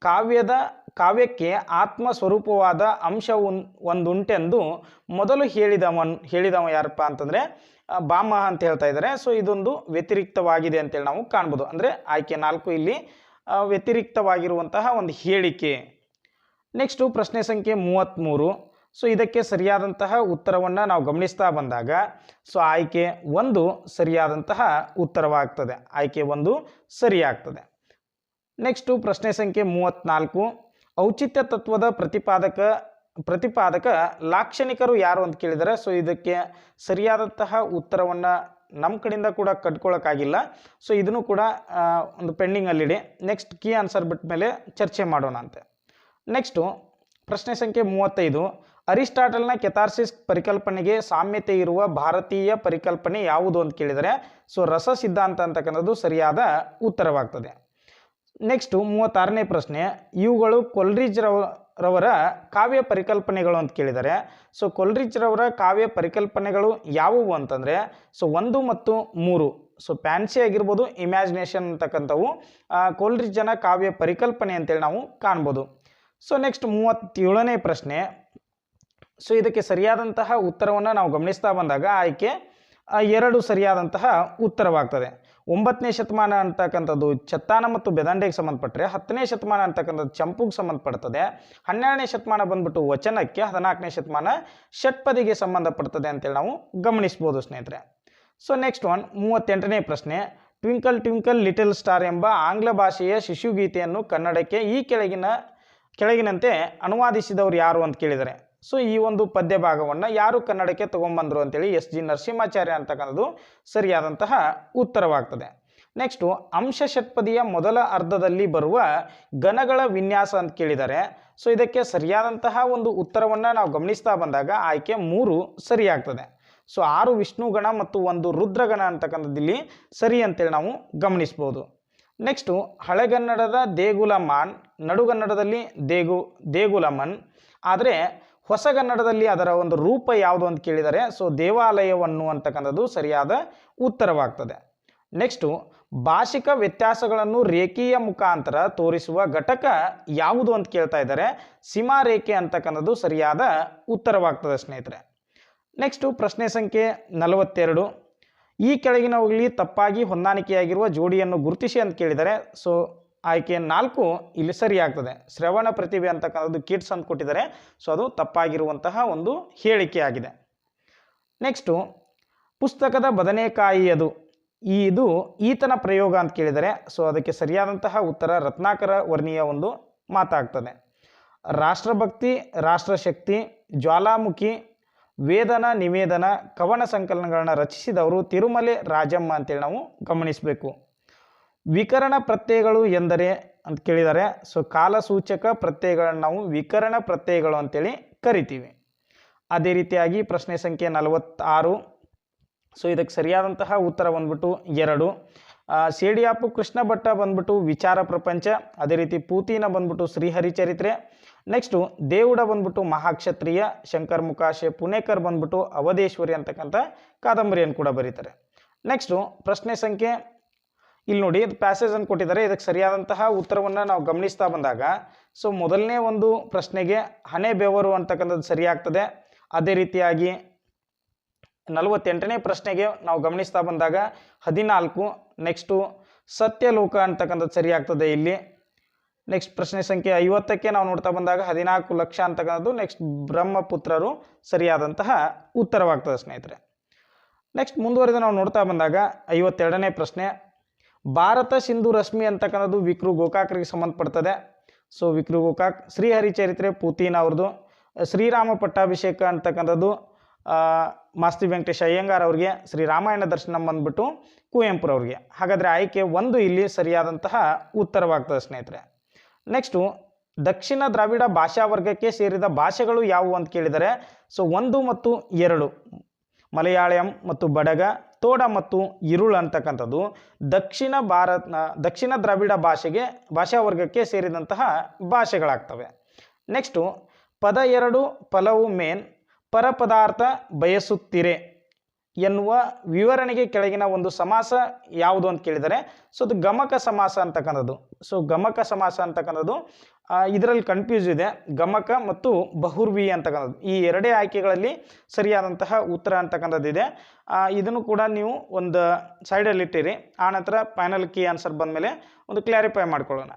ಕಾವ್ಯದ ಕಾವ್ಯಕ್ಕೆ ಆತ್ಮ ಸ್ವರೂಪವಾದ ಅಂಶ ಉನ್ ಒಂದುಂಟೆಂದು ಮೊದಲು ಹೇಳಿದವನ್, ಹೇಳಿದವ ಯಾರಪ್ಪ ಅಂತಂದರೆ ಬಾಮ ಅಂತ ಹೇಳ್ತಾ ಇದ್ದಾರೆ. ಸೊ, ಇದೊಂದು ವ್ಯತಿರಿಕ್ತವಾಗಿದೆ ಅಂತೇಳಿ ನಾವು ಕಾಣ್ಬೋದು. ಅಂದರೆ ಆಯ್ಕೆ ನಾಲ್ಕು ಇಲ್ಲಿ ವ್ಯತಿರಿಕ್ತವಾಗಿರುವಂತಹ ಒಂದು ಹೇಳಿಕೆ. ನೆಕ್ಸ್ಟು ಪ್ರಶ್ನೆ ಸಂಖ್ಯೆ ಮೂವತ್ತ್ಮೂರು ಸೊ, ಇದಕ್ಕೆ ಸರಿಯಾದಂತಹ ಉತ್ತರವನ್ನು ನಾವು ಗಮನಿಸ್ತಾ ಬಂದಾಗ, ಸೊ, ಆಯ್ಕೆ ಒಂದು ಸರಿಯಾದಂತಹ ಉತ್ತರವಾಗ್ತದೆ. ಆಯ್ಕೆ ಒಂದು ಸರಿಯಾಗ್ತದೆ. ನೆಕ್ಸ್ಟು ಪ್ರಶ್ನೆ ಸಂಖ್ಯೆ ಮೂವತ್ತ್ನಾಲ್ಕು ಔಚಿತ್ಯ ತತ್ವದ ಪ್ರತಿಪಾದಕ ಪ್ರತಿಪಾದಕ ಲಾಕ್ಷಣಿಕರು ಯಾರು ಅಂತ ಕೇಳಿದರೆ, ಸೊ ಇದಕ್ಕೆ ಸರಿಯಾದಂತಹ ಉತ್ತರವನ್ನು ನಮ್ಮ ಕಡೆಯಿಂದ ಕೂಡ ಕಟ್ಕೊಳ್ಳೋಕ್ಕಾಗಿಲ್ಲ ಸೊ ಇದನ್ನು ಕೂಡ ಒಂದು ಪೆಂಡಿಂಗಲ್ಲಿಡಿ ನೆಕ್ಸ್ಟ್ ಕೀ ಆನ್ಸರ್ ಬಿಟ್ಟ ಮೇಲೆ ಚರ್ಚೆ ಮಾಡೋಣ ಅಂತೆ. ನೆಕ್ಸ್ಟು ಪ್ರಶ್ನೆ ಸಂಖ್ಯೆ ಮೂವತ್ತೈದು. ಅರಿಸ್ಟಾಟಲ್ನ ಕೆಥಾರ್ಸಿಸ್ ಪರಿಕಲ್ಪನೆಗೆ ಸಾಮ್ಯತೆ ಇರುವ ಭಾರತೀಯ ಪರಿಕಲ್ಪನೆ ಯಾವುದು ಅಂತ ಕೇಳಿದರೆ, ಸೊ ರಸ ಸಿದ್ಧಾಂತ ಅಂತಕ್ಕಂಥದ್ದು ಸರಿಯಾದ ಉತ್ತರವಾಗ್ತದೆ. ನೆಕ್ಸ್ಟು ಮೂವತ್ತಾರನೇ ಪ್ರಶ್ನೆ, ಇವುಗಳು ಕೊಲ್ರಿಜ್ ರವ, ರವರ ಕಾವ್ಯ ಪರಿಕಲ್ಪನೆಗಳು ಅಂತ ಕೇಳಿದ್ದಾರೆ. ಸೊ ಕೊಲ್ರಿಜ್ರವರ ಕಾವ್ಯ ಪರಿಕಲ್ಪನೆಗಳು ಯಾವುವು ಅಂತಂದರೆ ಸೊ ಒಂದು ಮತ್ತು ಮೂರು. ಸೊ ಫ್ಯಾನ್ಸಿ ಆಗಿರ್ಬೋದು ಇಮ್ಯಾಜಿನೇಷನ್ ಅಂತಕ್ಕಂಥವು ಕೊಲ್ರಿಜ್ ಕೊಲ್ರಿಜ್ಜನ ಕಾವ್ಯ ಪರಿಕಲ್ಪನೆ ಅಂತೇಳಿ ನಾವು ಕಾಣ್ಬೋದು. ಸೊ ನೆಕ್ಸ್ಟ್ ಮೂವತ್ತೇಳನೇ ಪ್ರಶ್ನೆ ಸೊ ಇದಕ್ಕೆ ಸರಿಯಾದಂತಹ ಉತ್ತರವನ್ನು ನಾವು ಗಮನಿಸ್ತಾ ಬಂದಾಗ, ಆಯ್ಕೆ ಎರಡು ಸರಿಯಾದಂತಹ ಉತ್ತರವಾಗ್ತದೆ. ಒಂಬತ್ತನೇ ಶತಮಾನ ಅಂತಕ್ಕಂಥದ್ದು ಚತ್ತಾನ ಮತ್ತು ಬೆದಾಂಡೆಗೆ ಸಂಬಂಧಪಟ್ಟರೆ, ಹತ್ತನೇ ಶತಮಾನ ಅಂತಕ್ಕಂಥದ್ದು ಚಂಪುಗೆ ಸಂಬಂಧಪಡ್ತದೆ, ಹನ್ನೆರಡನೇ ಶತಮಾನ ಬಂದ್ಬಿಟ್ಟು ವಚನಕ್ಕೆ ಹದಿನಾಲ್ಕನೇ ಶತಮಾನ ಷಟ್ಪದಿಗೆ ಸಂಬಂಧಪಡ್ತದೆ ಅಂತೇಳಿ ನಾವು ಗಮನಿಸ್ಬೋದು ಸ್ನೇಹಿತರೆ. ಸೊ ನೆಕ್ಸ್ಟ್ ಒನ್ ಮೂವತ್ತೆಂಟನೇ ಪ್ರಶ್ನೆ, ಟ್ವಿಂಕಲ್ ಟ್ವಿಂಕಲ್ ಲಿಟಲ್ ಸ್ಟಾರ್ ಎಂಬ ಆಂಗ್ಲ ಭಾಷೆಯ ಶಿಶುಗೀತೆಯನ್ನು ಕನ್ನಡಕ್ಕೆ ಈ ಕೆಳಗಿನ, ಕೆಳಗಿನಂತೆ ಅನುವಾದಿಸಿದವರು ಯಾರು? ಅಂತ ಕೇಳಿದರೆ ಸೊ ಈ ಒಂದು ಪದ್ಯ ಭಾಗವನ್ನು ಯಾರು ಕನ್ನಡಕ್ಕೆ ತಗೊಂಬಂದರು ಅಂತೇಳಿ ಎಸ್ ಜಿ ನರಸಿಂಹಾಚಾರ್ಯ ಅಂತಕ್ಕಂಥದ್ದು ಸರಿಯಾದಂತಹ ಉತ್ತರವಾಗ್ತದೆ. ನೆಕ್ಸ್ಟು ಅಂಶ ಷಟ್ಪದಿಯ ಮೊದಲ ಅರ್ಧದಲ್ಲಿ ಬರುವ ಗಣಗಳ ವಿನ್ಯಾಸ ಅಂತ ಕೇಳಿದ್ದಾರೆ. ಸೊ ಇದಕ್ಕೆ ಸರಿಯಾದಂತಹ ಒಂದು ಉತ್ತರವನ್ನು ನಾವು ಗಮನಿಸ್ತಾ ಬಂದಾಗ ಆಯ್ಕೆ ಮೂರು ಸರಿಯಾಗ್ತದೆ. ಸೊ ಆರು ವಿಷ್ಣುಗಣ ಮತ್ತು ಒಂದು ರುದ್ರಗಣ ಅಂತಕ್ಕಂಥದ್ದು ಇಲ್ಲಿ ಸರಿ ಅಂತೇಳಿ ನಾವು ಗಮನಿಸ್ಬೋದು. ನೆಕ್ಸ್ಟು ಹಳೆಗನ್ನಡದ ದೇಗುಲಮಾನ್, ನಡುಗನ್ನಡದಲ್ಲಿ ದೇಗು ದೇಗುಲ ಮನ್ ಆದರೆ ಹೊಸಗನ್ನಡದಲ್ಲಿ ಅದರ ಒಂದು ರೂಪ ಯಾವುದು ಅಂತ ಕೇಳಿದರೆ, ಸೊ ದೇವಾಲಯವನ್ನು ಅಂತಕ್ಕಂಥದ್ದು ಸರಿಯಾದ ಉತ್ತರವಾಗ್ತದೆ. ನೆಕ್ಸ್ಟು ಭಾಷಿಕ ವ್ಯತ್ಯಾಸಗಳನ್ನು ರೇಖೀಯ ಮುಖಾಂತರ ತೋರಿಸುವ ಘಟಕ ಯಾವುದು ಅಂತ ಕೇಳ್ತಾ ಇದ್ದಾರೆ, ಸೀಮಾರೇಖೆ ಅಂತಕ್ಕಂಥದ್ದು ಸರಿಯಾದ ಉತ್ತರವಾಗ್ತದೆ ಸ್ನೇಹಿತರೆ. ನೆಕ್ಸ್ಟು ಪ್ರಶ್ನೆ ಸಂಖ್ಯೆ ನಲವತ್ತೆರಡು. ಈ ಕೆಳಗಿನವುಗಳಲ್ಲಿ ತಪ್ಪಾಗಿ ಹೊಂದಾಣಿಕೆಯಾಗಿರುವ ಜೋಡಿಯನ್ನು ಗುರುತಿಸಿ ಅಂತ ಕೇಳಿದರೆ, ಸೊ ಆಯ್ಕೆ ನಾಲ್ಕು ಇಲ್ಲಿ ಸರಿಯಾಗ್ತದೆ ಶ್ರವಣ ಪ್ರತಿಭೆ ಅಂತಕ್ಕಂಥದ್ದು ಕಿಡ್ಸ್ ಅಂತ ಕೊಟ್ಟಿದ್ದಾರೆ. ಸೊ ಅದು ತಪ್ಪಾಗಿರುವಂತಹ ಒಂದು ಹೇಳಿಕೆ ಆಗಿದೆ. ನೆಕ್ಸ್ಟು ಪುಸ್ತಕದ ಬದನೆಕಾಯಿ ಅದು. ಈ ಇದು ಈತನ ಪ್ರಯೋಗ ಅಂತ ಕೇಳಿದರೆ ಸೊ ಅದಕ್ಕೆ ಸರಿಯಾದಂತಹ ಉತ್ತರ ರತ್ನಾಕರ ವರ್ಣಿಯ ಒಂದು ಮಾತಾಗ್ತದೆ. ರಾಷ್ಟ್ರಭಕ್ತಿ, ರಾಷ್ಟ್ರಶಕ್ತಿ, ಜ್ವಾಲಾಮುಖಿ, ವೇದನ ನಿವೇದನ, ಕವನ ಸಂಕಲನಗಳನ್ನು ರಚಿಸಿದವರು ತಿರುಮಲೆ ರಾಜಮ್ಮ ಅಂತೇಳಿ ನಾವು ಗಮನಿಸಬೇಕು. ವಿಕರಣ ಪ್ರತ್ಯಯಗಳು ಎಂದರೆ ಅಂತ ಕೇಳಿದ್ದಾರೆ. ಸೊ ಕಾಲಸೂಚಕ ಪ್ರತ್ಯಯಗಳನ್ನು ನಾವು ವಿಕರಣ ಪ್ರತ್ಯಯಗಳು ಅಂತೇಳಿ ಕರಿತೀವಿ. ಅದೇ ರೀತಿಯಾಗಿ ಪ್ರಶ್ನೆ ಸಂಖ್ಯೆ ನಲವತ್ತಾರು. ಸೊ ಇದಕ್ಕೆ ಸರಿಯಾದಂತಹ ಉತ್ತರ ಬಂದ್ಬಿಟ್ಟು ಎರಡು. ಸೇಡಿಯಾಪು ಕೃಷ್ಣ ಭಟ್ಟ ಬಂದ್ಬಿಟ್ಟು ವಿಚಾರ ಪ್ರಪಂಚ, ಅದೇ ರೀತಿ ಪೂತಿನ ಬಂದ್ಬಿಟ್ಟು ಶ್ರೀಹರಿಚರಿತ್ರೆ. ನೆಕ್ಸ್ಟು ದೇವುಡ ಬಂದ್ಬಿಟ್ಟು ಮಹಾಕ್ಷತ್ರಿಯ, ಶಂಕರ್ ಮುಖಾಶೆ ಪುಣೇಕರ್ ಬಂದ್ಬಿಟ್ಟು ಅವಧೇಶ್ವರಿ ಅಂತಕ್ಕಂಥ ಕಾದಂಬರಿಯನ್ನು ಕೂಡ ಬರೀತಾರೆ. ನೆಕ್ಸ್ಟು ಪ್ರಶ್ನೆ ಸಂಖ್ಯೆ ಇಲ್ಲಿ ನೋಡಿ, ಇದು ಪ್ಯಾಸೇಜ್ ಅನ್ನು ಕೊಟ್ಟಿದ್ದಾರೆ. ಇದಕ್ಕೆ ಸರಿಯಾದಂತಹ ಉತ್ತರವನ್ನು ನಾವು ಗಮನಿಸ್ತಾ ಬಂದಾಗ ಸೊ ಮೊದಲನೇ ಒಂದು ಪ್ರಶ್ನೆಗೆ ಹಣೆ ಬೆವರು ಅಂತಕ್ಕಂಥದ್ದು ಸರಿಯಾಗ್ತದೆ. ಅದೇ ರೀತಿಯಾಗಿ ನಲವತ್ತೆಂಟನೇ ಪ್ರಶ್ನೆಗೆ ನಾವು ಗಮನಿಸ್ತಾ ಬಂದಾಗ, ಹದಿನಾಲ್ಕು ನೆಕ್ಸ್ಟು ಸತ್ಯಲೋಕ ಅಂತಕ್ಕಂಥದ್ದು ಸರಿಯಾಗ್ತದೆ ಇಲ್ಲಿ. ನೆಕ್ಸ್ಟ್ ಪ್ರಶ್ನೆ ಸಂಖ್ಯೆ ಐವತ್ತಕ್ಕೆ ನಾವು ನೋಡ್ತಾ ಬಂದಾಗ, ಹದಿನಾಲ್ಕು ಲಕ್ಷ ಅಂತಕ್ಕಂಥದ್ದು ನೆಕ್ಸ್ಟ್ ಬ್ರಹ್ಮಪುತ್ರರು ಸರಿಯಾದಂತಹ ಉತ್ತರವಾಗ್ತದೆ ಸ್ನೇಹಿತರೆ. ನೆಕ್ಸ್ಟ್ ಮುಂದುವರೆದು ನಾವು ನೋಡ್ತಾ ಬಂದಾಗ, ಐವತ್ತೆರಡನೇ ಪ್ರಶ್ನೆ ಭಾರತ ಸಿಂಧು ರಶ್ಮಿ ಅಂತಕ್ಕಂಥದ್ದು ವಿಕ್ರು ಗೋಕಾಕ್ರಿಗೆ ಸಂಬಂಧಪಡ್ತದೆ. ಸೊ ವಿಕ್ರು ಗೋಕಾಕ್ ಶ್ರೀಹರಿ ಚರಿತ್ರೆ ಪೂತಿನ ಅವ್ರದ್ದು. ಶ್ರೀರಾಮ ಪಟ್ಟಾಭಿಷೇಕ ಅಂತಕ್ಕಂಥದ್ದು ಮಾಸ್ತಿ ವೆಂಕಟೇಶ ಅಯ್ಯಂಗಾರ್ ಅವ್ರಿಗೆ, ಶ್ರೀ ರಾಮಾಯಣ ದರ್ಶನ ಬಂದ್ಬಿಟ್ಟು ಕುವೆಂಪುರವ್ರಿಗೆ ಹಾಗಾದರೆ ಆಯ್ಕೆ ಒಂದು ಇಲ್ಲಿ ಸರಿಯಾದಂತಹ ಉತ್ತರವಾಗ್ತದೆ ಸ್ನೇಹಿತರೆ. ನೆಕ್ಸ್ಟು ದಕ್ಷಿಣ ದ್ರಾವಿಡ ಭಾಷಾ ವರ್ಗಕ್ಕೆ ಸೇರಿದ ಭಾಷೆಗಳು ಯಾವುವು ಅಂತ ಕೇಳಿದರೆ ಸೊ ಒಂದು ಮತ್ತು ಎರಡು, ಮಲಯಾಳಂ ಮತ್ತು ಬಡಗ ತೋಡ ಮತ್ತು ಇರುಳು ಅಂತಕ್ಕಂಥದ್ದು ದಕ್ಷಿಣ ಭಾರತ ದಕ್ಷಿಣ ದ್ರಾವಿಡ ಭಾಷೆಗೆ, ಭಾಷಾ ವರ್ಗಕ್ಕೆ ಸೇರಿದಂತಹ ಭಾಷೆಗಳಾಗ್ತವೆ. ನೆಕ್ಸ್ಟು ಪದ ಎರಡು ಫಲವು ಮೇನ್ ಪರಪದಾರ್ಥ ಬಯಸುತ್ತೀರೆ. ಎನ್ನುವ ವಿವರಣೆಗೆ ಕೆಳಗಿನ ಒಂದು ಸಮಾಸ ಯಾವುದು ಅಂತ ಕೇಳಿದರೆ ಸೊ ಅದು ಗಮಕ ಸಮಾಸ ಅಂತಕ್ಕಂಥದ್ದು. ಸೊ ಗಮಕ ಸಮಾಸ ಅಂತಕ್ಕಂಥದ್ದು ಇದರಲ್ಲಿ ಕನ್ಫ್ಯೂಸ್ ಇದೆ. ಗಮಕ ಮತ್ತು ಬಹುರ್ವಿ ಅಂತಕ್ಕಂಥದ್ದು. ಈ ಎರಡೇ ಆಯ್ಕೆಗಳಲ್ಲಿ ಸರಿಯಾದಂತಹ ಉತ್ತರ ಅಂತಕ್ಕಂಥದ್ದು ಇದೆ. ಇದನ್ನು ಕೂಡ ನೀವು ಒಂದು ಸೈಡಲ್ಲಿ ಇಟ್ಟಿರಿ. ಆನಂತರ ಫೈನಲ್ ಕೀ ಆನ್ಸರ್ ಬಂದಮೇಲೆ ಒಂದು ಕ್ಲಾರಿಫೈ ಮಾಡ್ಕೊಳ್ಳೋಣ.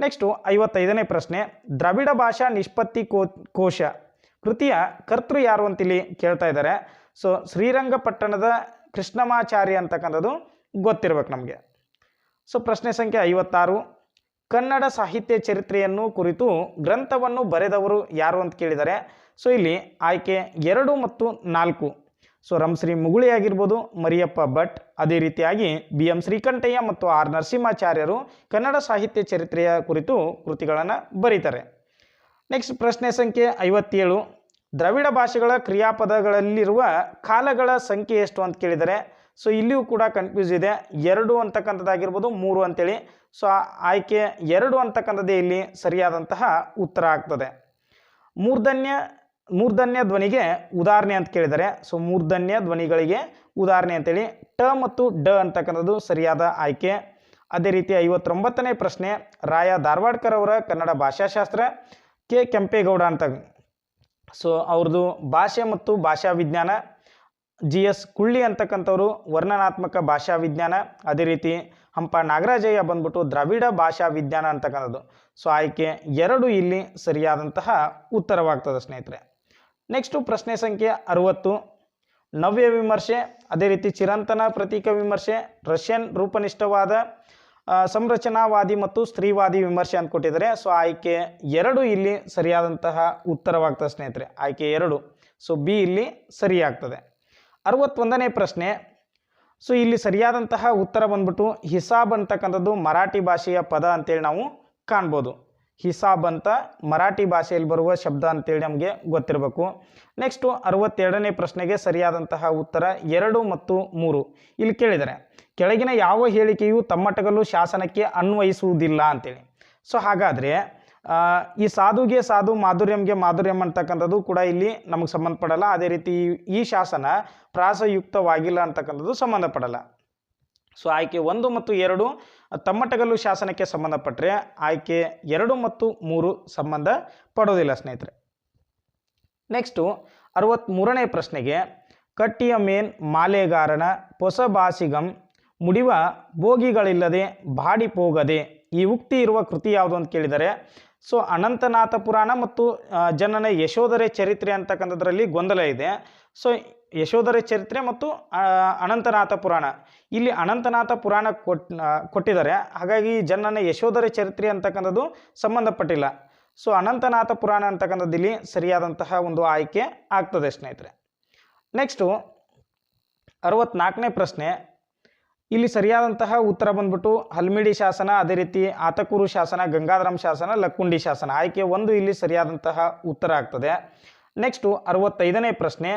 ನೆಕ್ಸ್ಟು ಐವತ್ತೈದನೇ ಪ್ರಶ್ನೆ, ದ್ರವಿಡ ಭಾಷಾ ನಿಷ್ಪತ್ತಿ ಕೋಶ. ಕೃತಿಯ ಕರ್ತೃ ಯಾರು ಅಂತಿಲ್ಲಿ ಕೇಳ್ತಾ ಇದ್ದಾರೆ? ಸೊ ಶ್ರೀರಂಗಪಟ್ಟಣದ ಕೃಷ್ಣಮಾಚಾರ್ಯ ಅಂತಕ್ಕಂಥದ್ದು ಗೊತ್ತಿರ್ಬೇಕು ನಮಗೆ. ಸೊ ಪ್ರಶ್ನೆ ಸಂಖ್ಯೆ ಐವತ್ತಾರು. ಕನ್ನಡ ಸಾಹಿತ್ಯ ಚರಿತ್ರೆಯನ್ನು ಕುರಿತು ಗ್ರಂಥವನ್ನು ಬರೆದವರು ಯಾರು ಅಂತ ಕೇಳಿದರೆ ಸೊ ಇಲ್ಲಿ ಆಯ್ಕೆ ಎರಡು ಮತ್ತು ನಾಲ್ಕು. ಸೊ ರಂಶ್ರೀ ಮುಗುಳಿ ಆಗಿರ್ಬೋದು, ಮರಿಯಪ್ಪ ಭಟ್, ಅದೇ ರೀತಿಯಾಗಿ ಬಿ ಎಂ ಶ್ರೀಕಂಠಯ್ಯ ಮತ್ತು ಆರ್ ನರಸಿಂಹಾಚಾರ್ಯರು ಕನ್ನಡ ಸಾಹಿತ್ಯ ಚರಿತ್ರೆಯ ಕುರಿತು ಕೃತಿಗಳನ್ನು ಬರೀತಾರೆ. ನೆಕ್ಸ್ಟ್ ಪ್ರಶ್ನೆ ಸಂಖ್ಯೆ ಐವತ್ತೇಳು. ದ್ರವಿಡ ಭಾಷೆಗಳ ಕ್ರಿಯಾಪದಗಳಲ್ಲಿರುವ ಕಾಲಗಳ ಸಂಖ್ಯೆ ಎಷ್ಟು ಅಂತ ಕೇಳಿದರೆ ಸೊ ಇಲ್ಲಿಯೂ ಕೂಡ ಕನ್ಫ್ಯೂಸ್ ಇದೆ. ಎರಡು ಅಂತಕ್ಕಂಥದ್ದಾಗಿರ್ಬೋದು, ಮೂರು ಅಂತೇಳಿ. ಸೊ ಆ ಆಯ್ಕೆ ಎರಡು ಅಂತಕ್ಕಂಥದ್ದೇ ಇಲ್ಲಿ ಸರಿಯಾದಂತಹ ಉತ್ತರ ಆಗ್ತದೆ. ಮೂರ್ಧನ್ಯ ಮೂರ್ಧನ್ಯ ಧ್ವನಿಗೆ ಉದಾಹರಣೆ ಅಂತ ಕೇಳಿದರೆ ಸೊ ಮೂರ್ಧನ್ಯ ಧ್ವನಿಗಳಿಗೆ ಉದಾಹರಣೆ ಅಂತೇಳಿ. ಟ ಮತ್ತು ಡ ಅಂತಕ್ಕಂಥದ್ದು ಸರಿಯಾದ ಆಯ್ಕೆ. ಅದೇ ರೀತಿ ಐವತ್ತೊಂಬತ್ತನೇ ಪ್ರಶ್ನೆ, ರಾಯ ಧಾರವಾಡ್ಕರ್ ಅವರ ಕನ್ನಡ ಭಾಷಾಶಾಸ್ತ್ರ, ಕೆ ಕೆಂಪೇಗೌಡ ಅಂತ ಸೊ ಅವ್ರದ್ದು ಭಾಷೆ ಮತ್ತು ಭಾಷಾ ವಿಜ್ಞಾನ, ಜಿ ಎಸ್ ಕುಳ್ಳಿ ಅಂತಕ್ಕಂಥವ್ರು ವರ್ಣನಾತ್ಮಕ ಭಾಷಾ ವಿಜ್ಞಾನ, ಅದೇ ರೀತಿ ಹಂಪ ನಾಗರಾಜಯ್ಯ ಬಂದ್ಬಿಟ್ಟು ದ್ರಾವಿಡ ಭಾಷಾ ವಿಜ್ಞಾನ ಅಂತಕ್ಕಂಥದ್ದು. ಸೊ ಆಯ್ಕೆ ಎರಡು ಇಲ್ಲಿ ಸರಿಯಾದಂತಹ ಉತ್ತರವಾಗ್ತದೆ ಸ್ನೇಹಿತರೆ. ನೆಕ್ಸ್ಟು ಪ್ರಶ್ನೆ ಸಂಖ್ಯೆ ಅರುವತ್ತು. ನವ್ಯ ವಿಮರ್ಶೆ, ಅದೇ ರೀತಿ ಚಿರಂತನ ಪ್ರತೀಕ ವಿಮರ್ಶೆ, ರಷ್ಯನ್ ರೂಪನಿಷ್ಠವಾದ ಸಂರಚನಾವಾದಿ ಮತ್ತು ಸ್ತ್ರೀವಾದಿ ವಿಮರ್ಶೆ ಅಂತ ಕೊಟ್ಟಿದ್ದಾರೆ. ಸೊ ಆಯ್ಕೆ ಎರಡು ಇಲ್ಲಿ ಸರಿಯಾದಂತಹ ಉತ್ತರವಾಗ್ತದೆ ಸ್ನೇಹಿತರೆ. ಆಯ್ಕೆ ಎರಡು. ಸೊ ಬಿ ಇಲ್ಲಿ ಸರಿಯಾಗ್ತದೆ. ಅರವತ್ತೊಂದನೇ ಪ್ರಶ್ನೆ. ಸೊ ಇಲ್ಲಿ ಸರಿಯಾದಂತಹ ಉತ್ತರ ಬಂದ್ಬಿಟ್ಟು ಹಿಸಾಬ್ ಅಂತಕ್ಕಂಥದ್ದು ಮರಾಠಿ ಭಾಷೆಯ ಪದ ಅಂತೇಳಿ ನಾವು ಕಾಣ್ಬೋದು. ಹಿಸಾಬ್ ಅಂತ ಮರಾಠಿ ಭಾಷೆಯಲ್ಲಿ ಬರುವ ಶಬ್ದ ಅಂತೇಳಿ ನಮಗೆ ಗೊತ್ತಿರಬೇಕು. ನೆಕ್ಸ್ಟು ಅರವತ್ತೆರಡನೇ ಪ್ರಶ್ನೆಗೆ ಸರಿಯಾದಂತಹ ಉತ್ತರ ಎರಡು ಮತ್ತು ಮೂರು. ಇಲ್ಲಿ ಕೇಳಿದರೆ ಕೆಳಗಿನ ಯಾವ ಹೇಳಿಕೆಯು ತಮ್ಮಟಗಲು ಶಾಸನಕ್ಕೆ ಅನ್ವಯಿಸುವುದಿಲ್ಲ ಅಂತೇಳಿ. ಸೊ ಹಾಗಾದರೆ ಈ ಸಾಧುಗೆ ಸಾಧು ಮಾಧುರ್ಯಂಗೆ ಮಾಧುರ್ಯಂ ಅಂತಕ್ಕಂಥದ್ದು ಕೂಡ ಇಲ್ಲಿ ನಮಗೆ ಸಂಬಂಧಪಡಲ್ಲ. ಅದೇ ರೀತಿ ಈ- ಶಾಸನ ಪ್ರಾಸಯುಕ್ತವಾಗಿಲ್ಲ ಅಂತಕ್ಕಂಥದ್ದು ಸಂಬಂಧಪಡಲ್ಲ. ಸೊ ಆಯ್ಕೆ ಒಂದು ಮತ್ತು ಎರಡು ತಮ್ಮಟಗಲ್ಲು ಶಾಸನಕ್ಕೆ ಸಂಬಂಧಪಟ್ಟರೆ ಆಯ್ಕೆ ಎರಡು ಮತ್ತು ಮೂರು ಸಂಬಂಧ ಪಡೋದಿಲ್ಲ ಸ್ನೇಹಿತರೆ. ನೆಕ್ಸ್ಟು ಅರವತ್ತ್ಮೂರನೇ ಪ್ರಶ್ನೆಗೆ ಕಟ್ಟಿಯ ಮೇನ್ ಮಾಲೆಗಾರನ ಹೊಸಬಾಸಿಗಂ ಮುಡಿವ ಭೋಗಿಗಳಿಲ್ಲದೆ ಬಾಡಿ ಪೋಗದೆ ಈ ಉಕ್ತಿ ಇರುವ ಕೃತಿ ಯಾವುದು ಅಂತ ಕೇಳಿದರೆ, ಸೊ ಅನಂತನಾಥ ಪುರಾಣ ಮತ್ತು ಜನನ ಯಶೋಧರೆ ಚರಿತ್ರೆ ಅಂತಕ್ಕಂಥದ್ರಲ್ಲಿ ಗೊಂದಲ ಇದೆ. ಸೊ ಯಶೋಧರೆ ಚರಿತ್ರೆ ಮತ್ತು ಅನಂತನಾಥ ಪುರಾಣ. ಇಲ್ಲಿ ಅನಂತನಾಥ ಪುರಾಣ ಕೊಟ್ ಕೊಟ್ಟಿದ್ದಾರೆ. ಹಾಗಾಗಿ ಜನನ ಯಶೋಧರೆ ಚರಿತ್ರೆ ಅಂತಕ್ಕಂಥದ್ದು ಸಂಬಂಧಪಟ್ಟಿಲ್ಲ. ಸೊ ಅನಂತನಾಥ ಪುರಾಣ ಅಂತಕ್ಕಂಥದ್ದು ಇಲ್ಲಿ ಸರಿಯಾದಂತಹ ಒಂದು ಆಯ್ಕೆ ಆಗ್ತದೆ ಸ್ನೇಹಿತರೆ. ನೆಕ್ಸ್ಟು ಅರವತ್ನಾಲ್ಕನೇ ಪ್ರಶ್ನೆ ಇಲ್ಲಿ ಸರಿಯಾದಂತಹ ಉತ್ತರ ಬಂದ್ಬಿಟ್ಟು ಹಲ್ಮಿಡಿ ಶಾಸನ, ಅದೇ ರೀತಿ ಆತಕೂರು ಶಾಸನ, ಗಂಗಾಧರಂ ಶಾಸನ, ಲಕ್ಕುಂಡಿ ಶಾಸನ ಆಯ್ಕೆ ಒಂದು ಇಲ್ಲಿ ಸರಿಯಾದಂತಹ ಉತ್ತರ ಆಗ್ತದೆ. ನೆಕ್ಸ್ಟು ಅರವತ್ತೈದನೇ ಪ್ರಶ್ನೆ.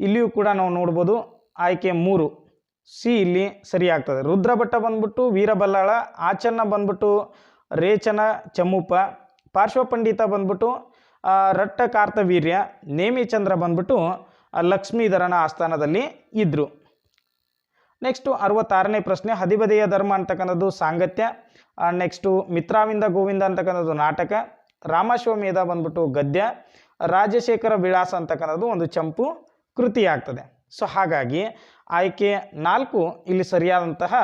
ಇಲ್ಲಿಯೂ ಕೂಡ ನಾವು ನೋಡ್ಬೋದು ಆಯ್ಕೆ ಮೂರು. ಸಿ ಇಲ್ಲಿ ಸರಿ ಆಗ್ತದೆ ರುದ್ರಭಟ್ಟ ಬಂದ್ಬಿಟ್ಟು ವೀರಬಲ್ಲಾಳ, ಆಚನ್ನ ಬಂದ್ಬಿಟ್ಟು ರೇಚನ ಚಮ್ಮುಪ ಪಾರ್ಶ್ವಪಂಡಿತ ಬಂದ್ಬಿಟ್ಟು ರಟ್ಟ ಕಾರ್ತವೀರ್ಯ ನೇಮಿಚಂದ್ರ ಬಂದ್ಬಿಟ್ಟು, ಲಕ್ಷ್ಮೀಧರನ ಆಸ್ಥಾನದಲ್ಲಿ ಇದ್ದರು ನೆಕ್ಸ್ಟು ಅರವತ್ತಾರನೇ ಪ್ರಶ್ನೆ, ಹದಿಬದೆಯ ಧರ್ಮ ಅಂತಕ್ಕಂಥದ್ದು ಸಾಂಗತ್ಯ. ನೆಕ್ಸ್ಟು ಮಿತ್ರಾವಿಂದ ಗೋವಿಂದ ಅಂತಕ್ಕಂಥದ್ದು ನಾಟಕ. ರಾಮಾಶ್ವಮೇಧ ಬಂದ್ಬಿಟ್ಟು ಗದ್ಯ. ರಾಜಶೇಖರ ವಿಳಾಸ ಅಂತಕ್ಕಂಥದ್ದು ಒಂದು ಚಂಪು ಕೃತಿ ಆಗ್ತದೆ ಸೊ ಹಾಗಾಗಿ ಆಯ್ಕೆ ನಾಲ್ಕು ಇಲ್ಲಿ ಸರಿಯಾದಂತಹ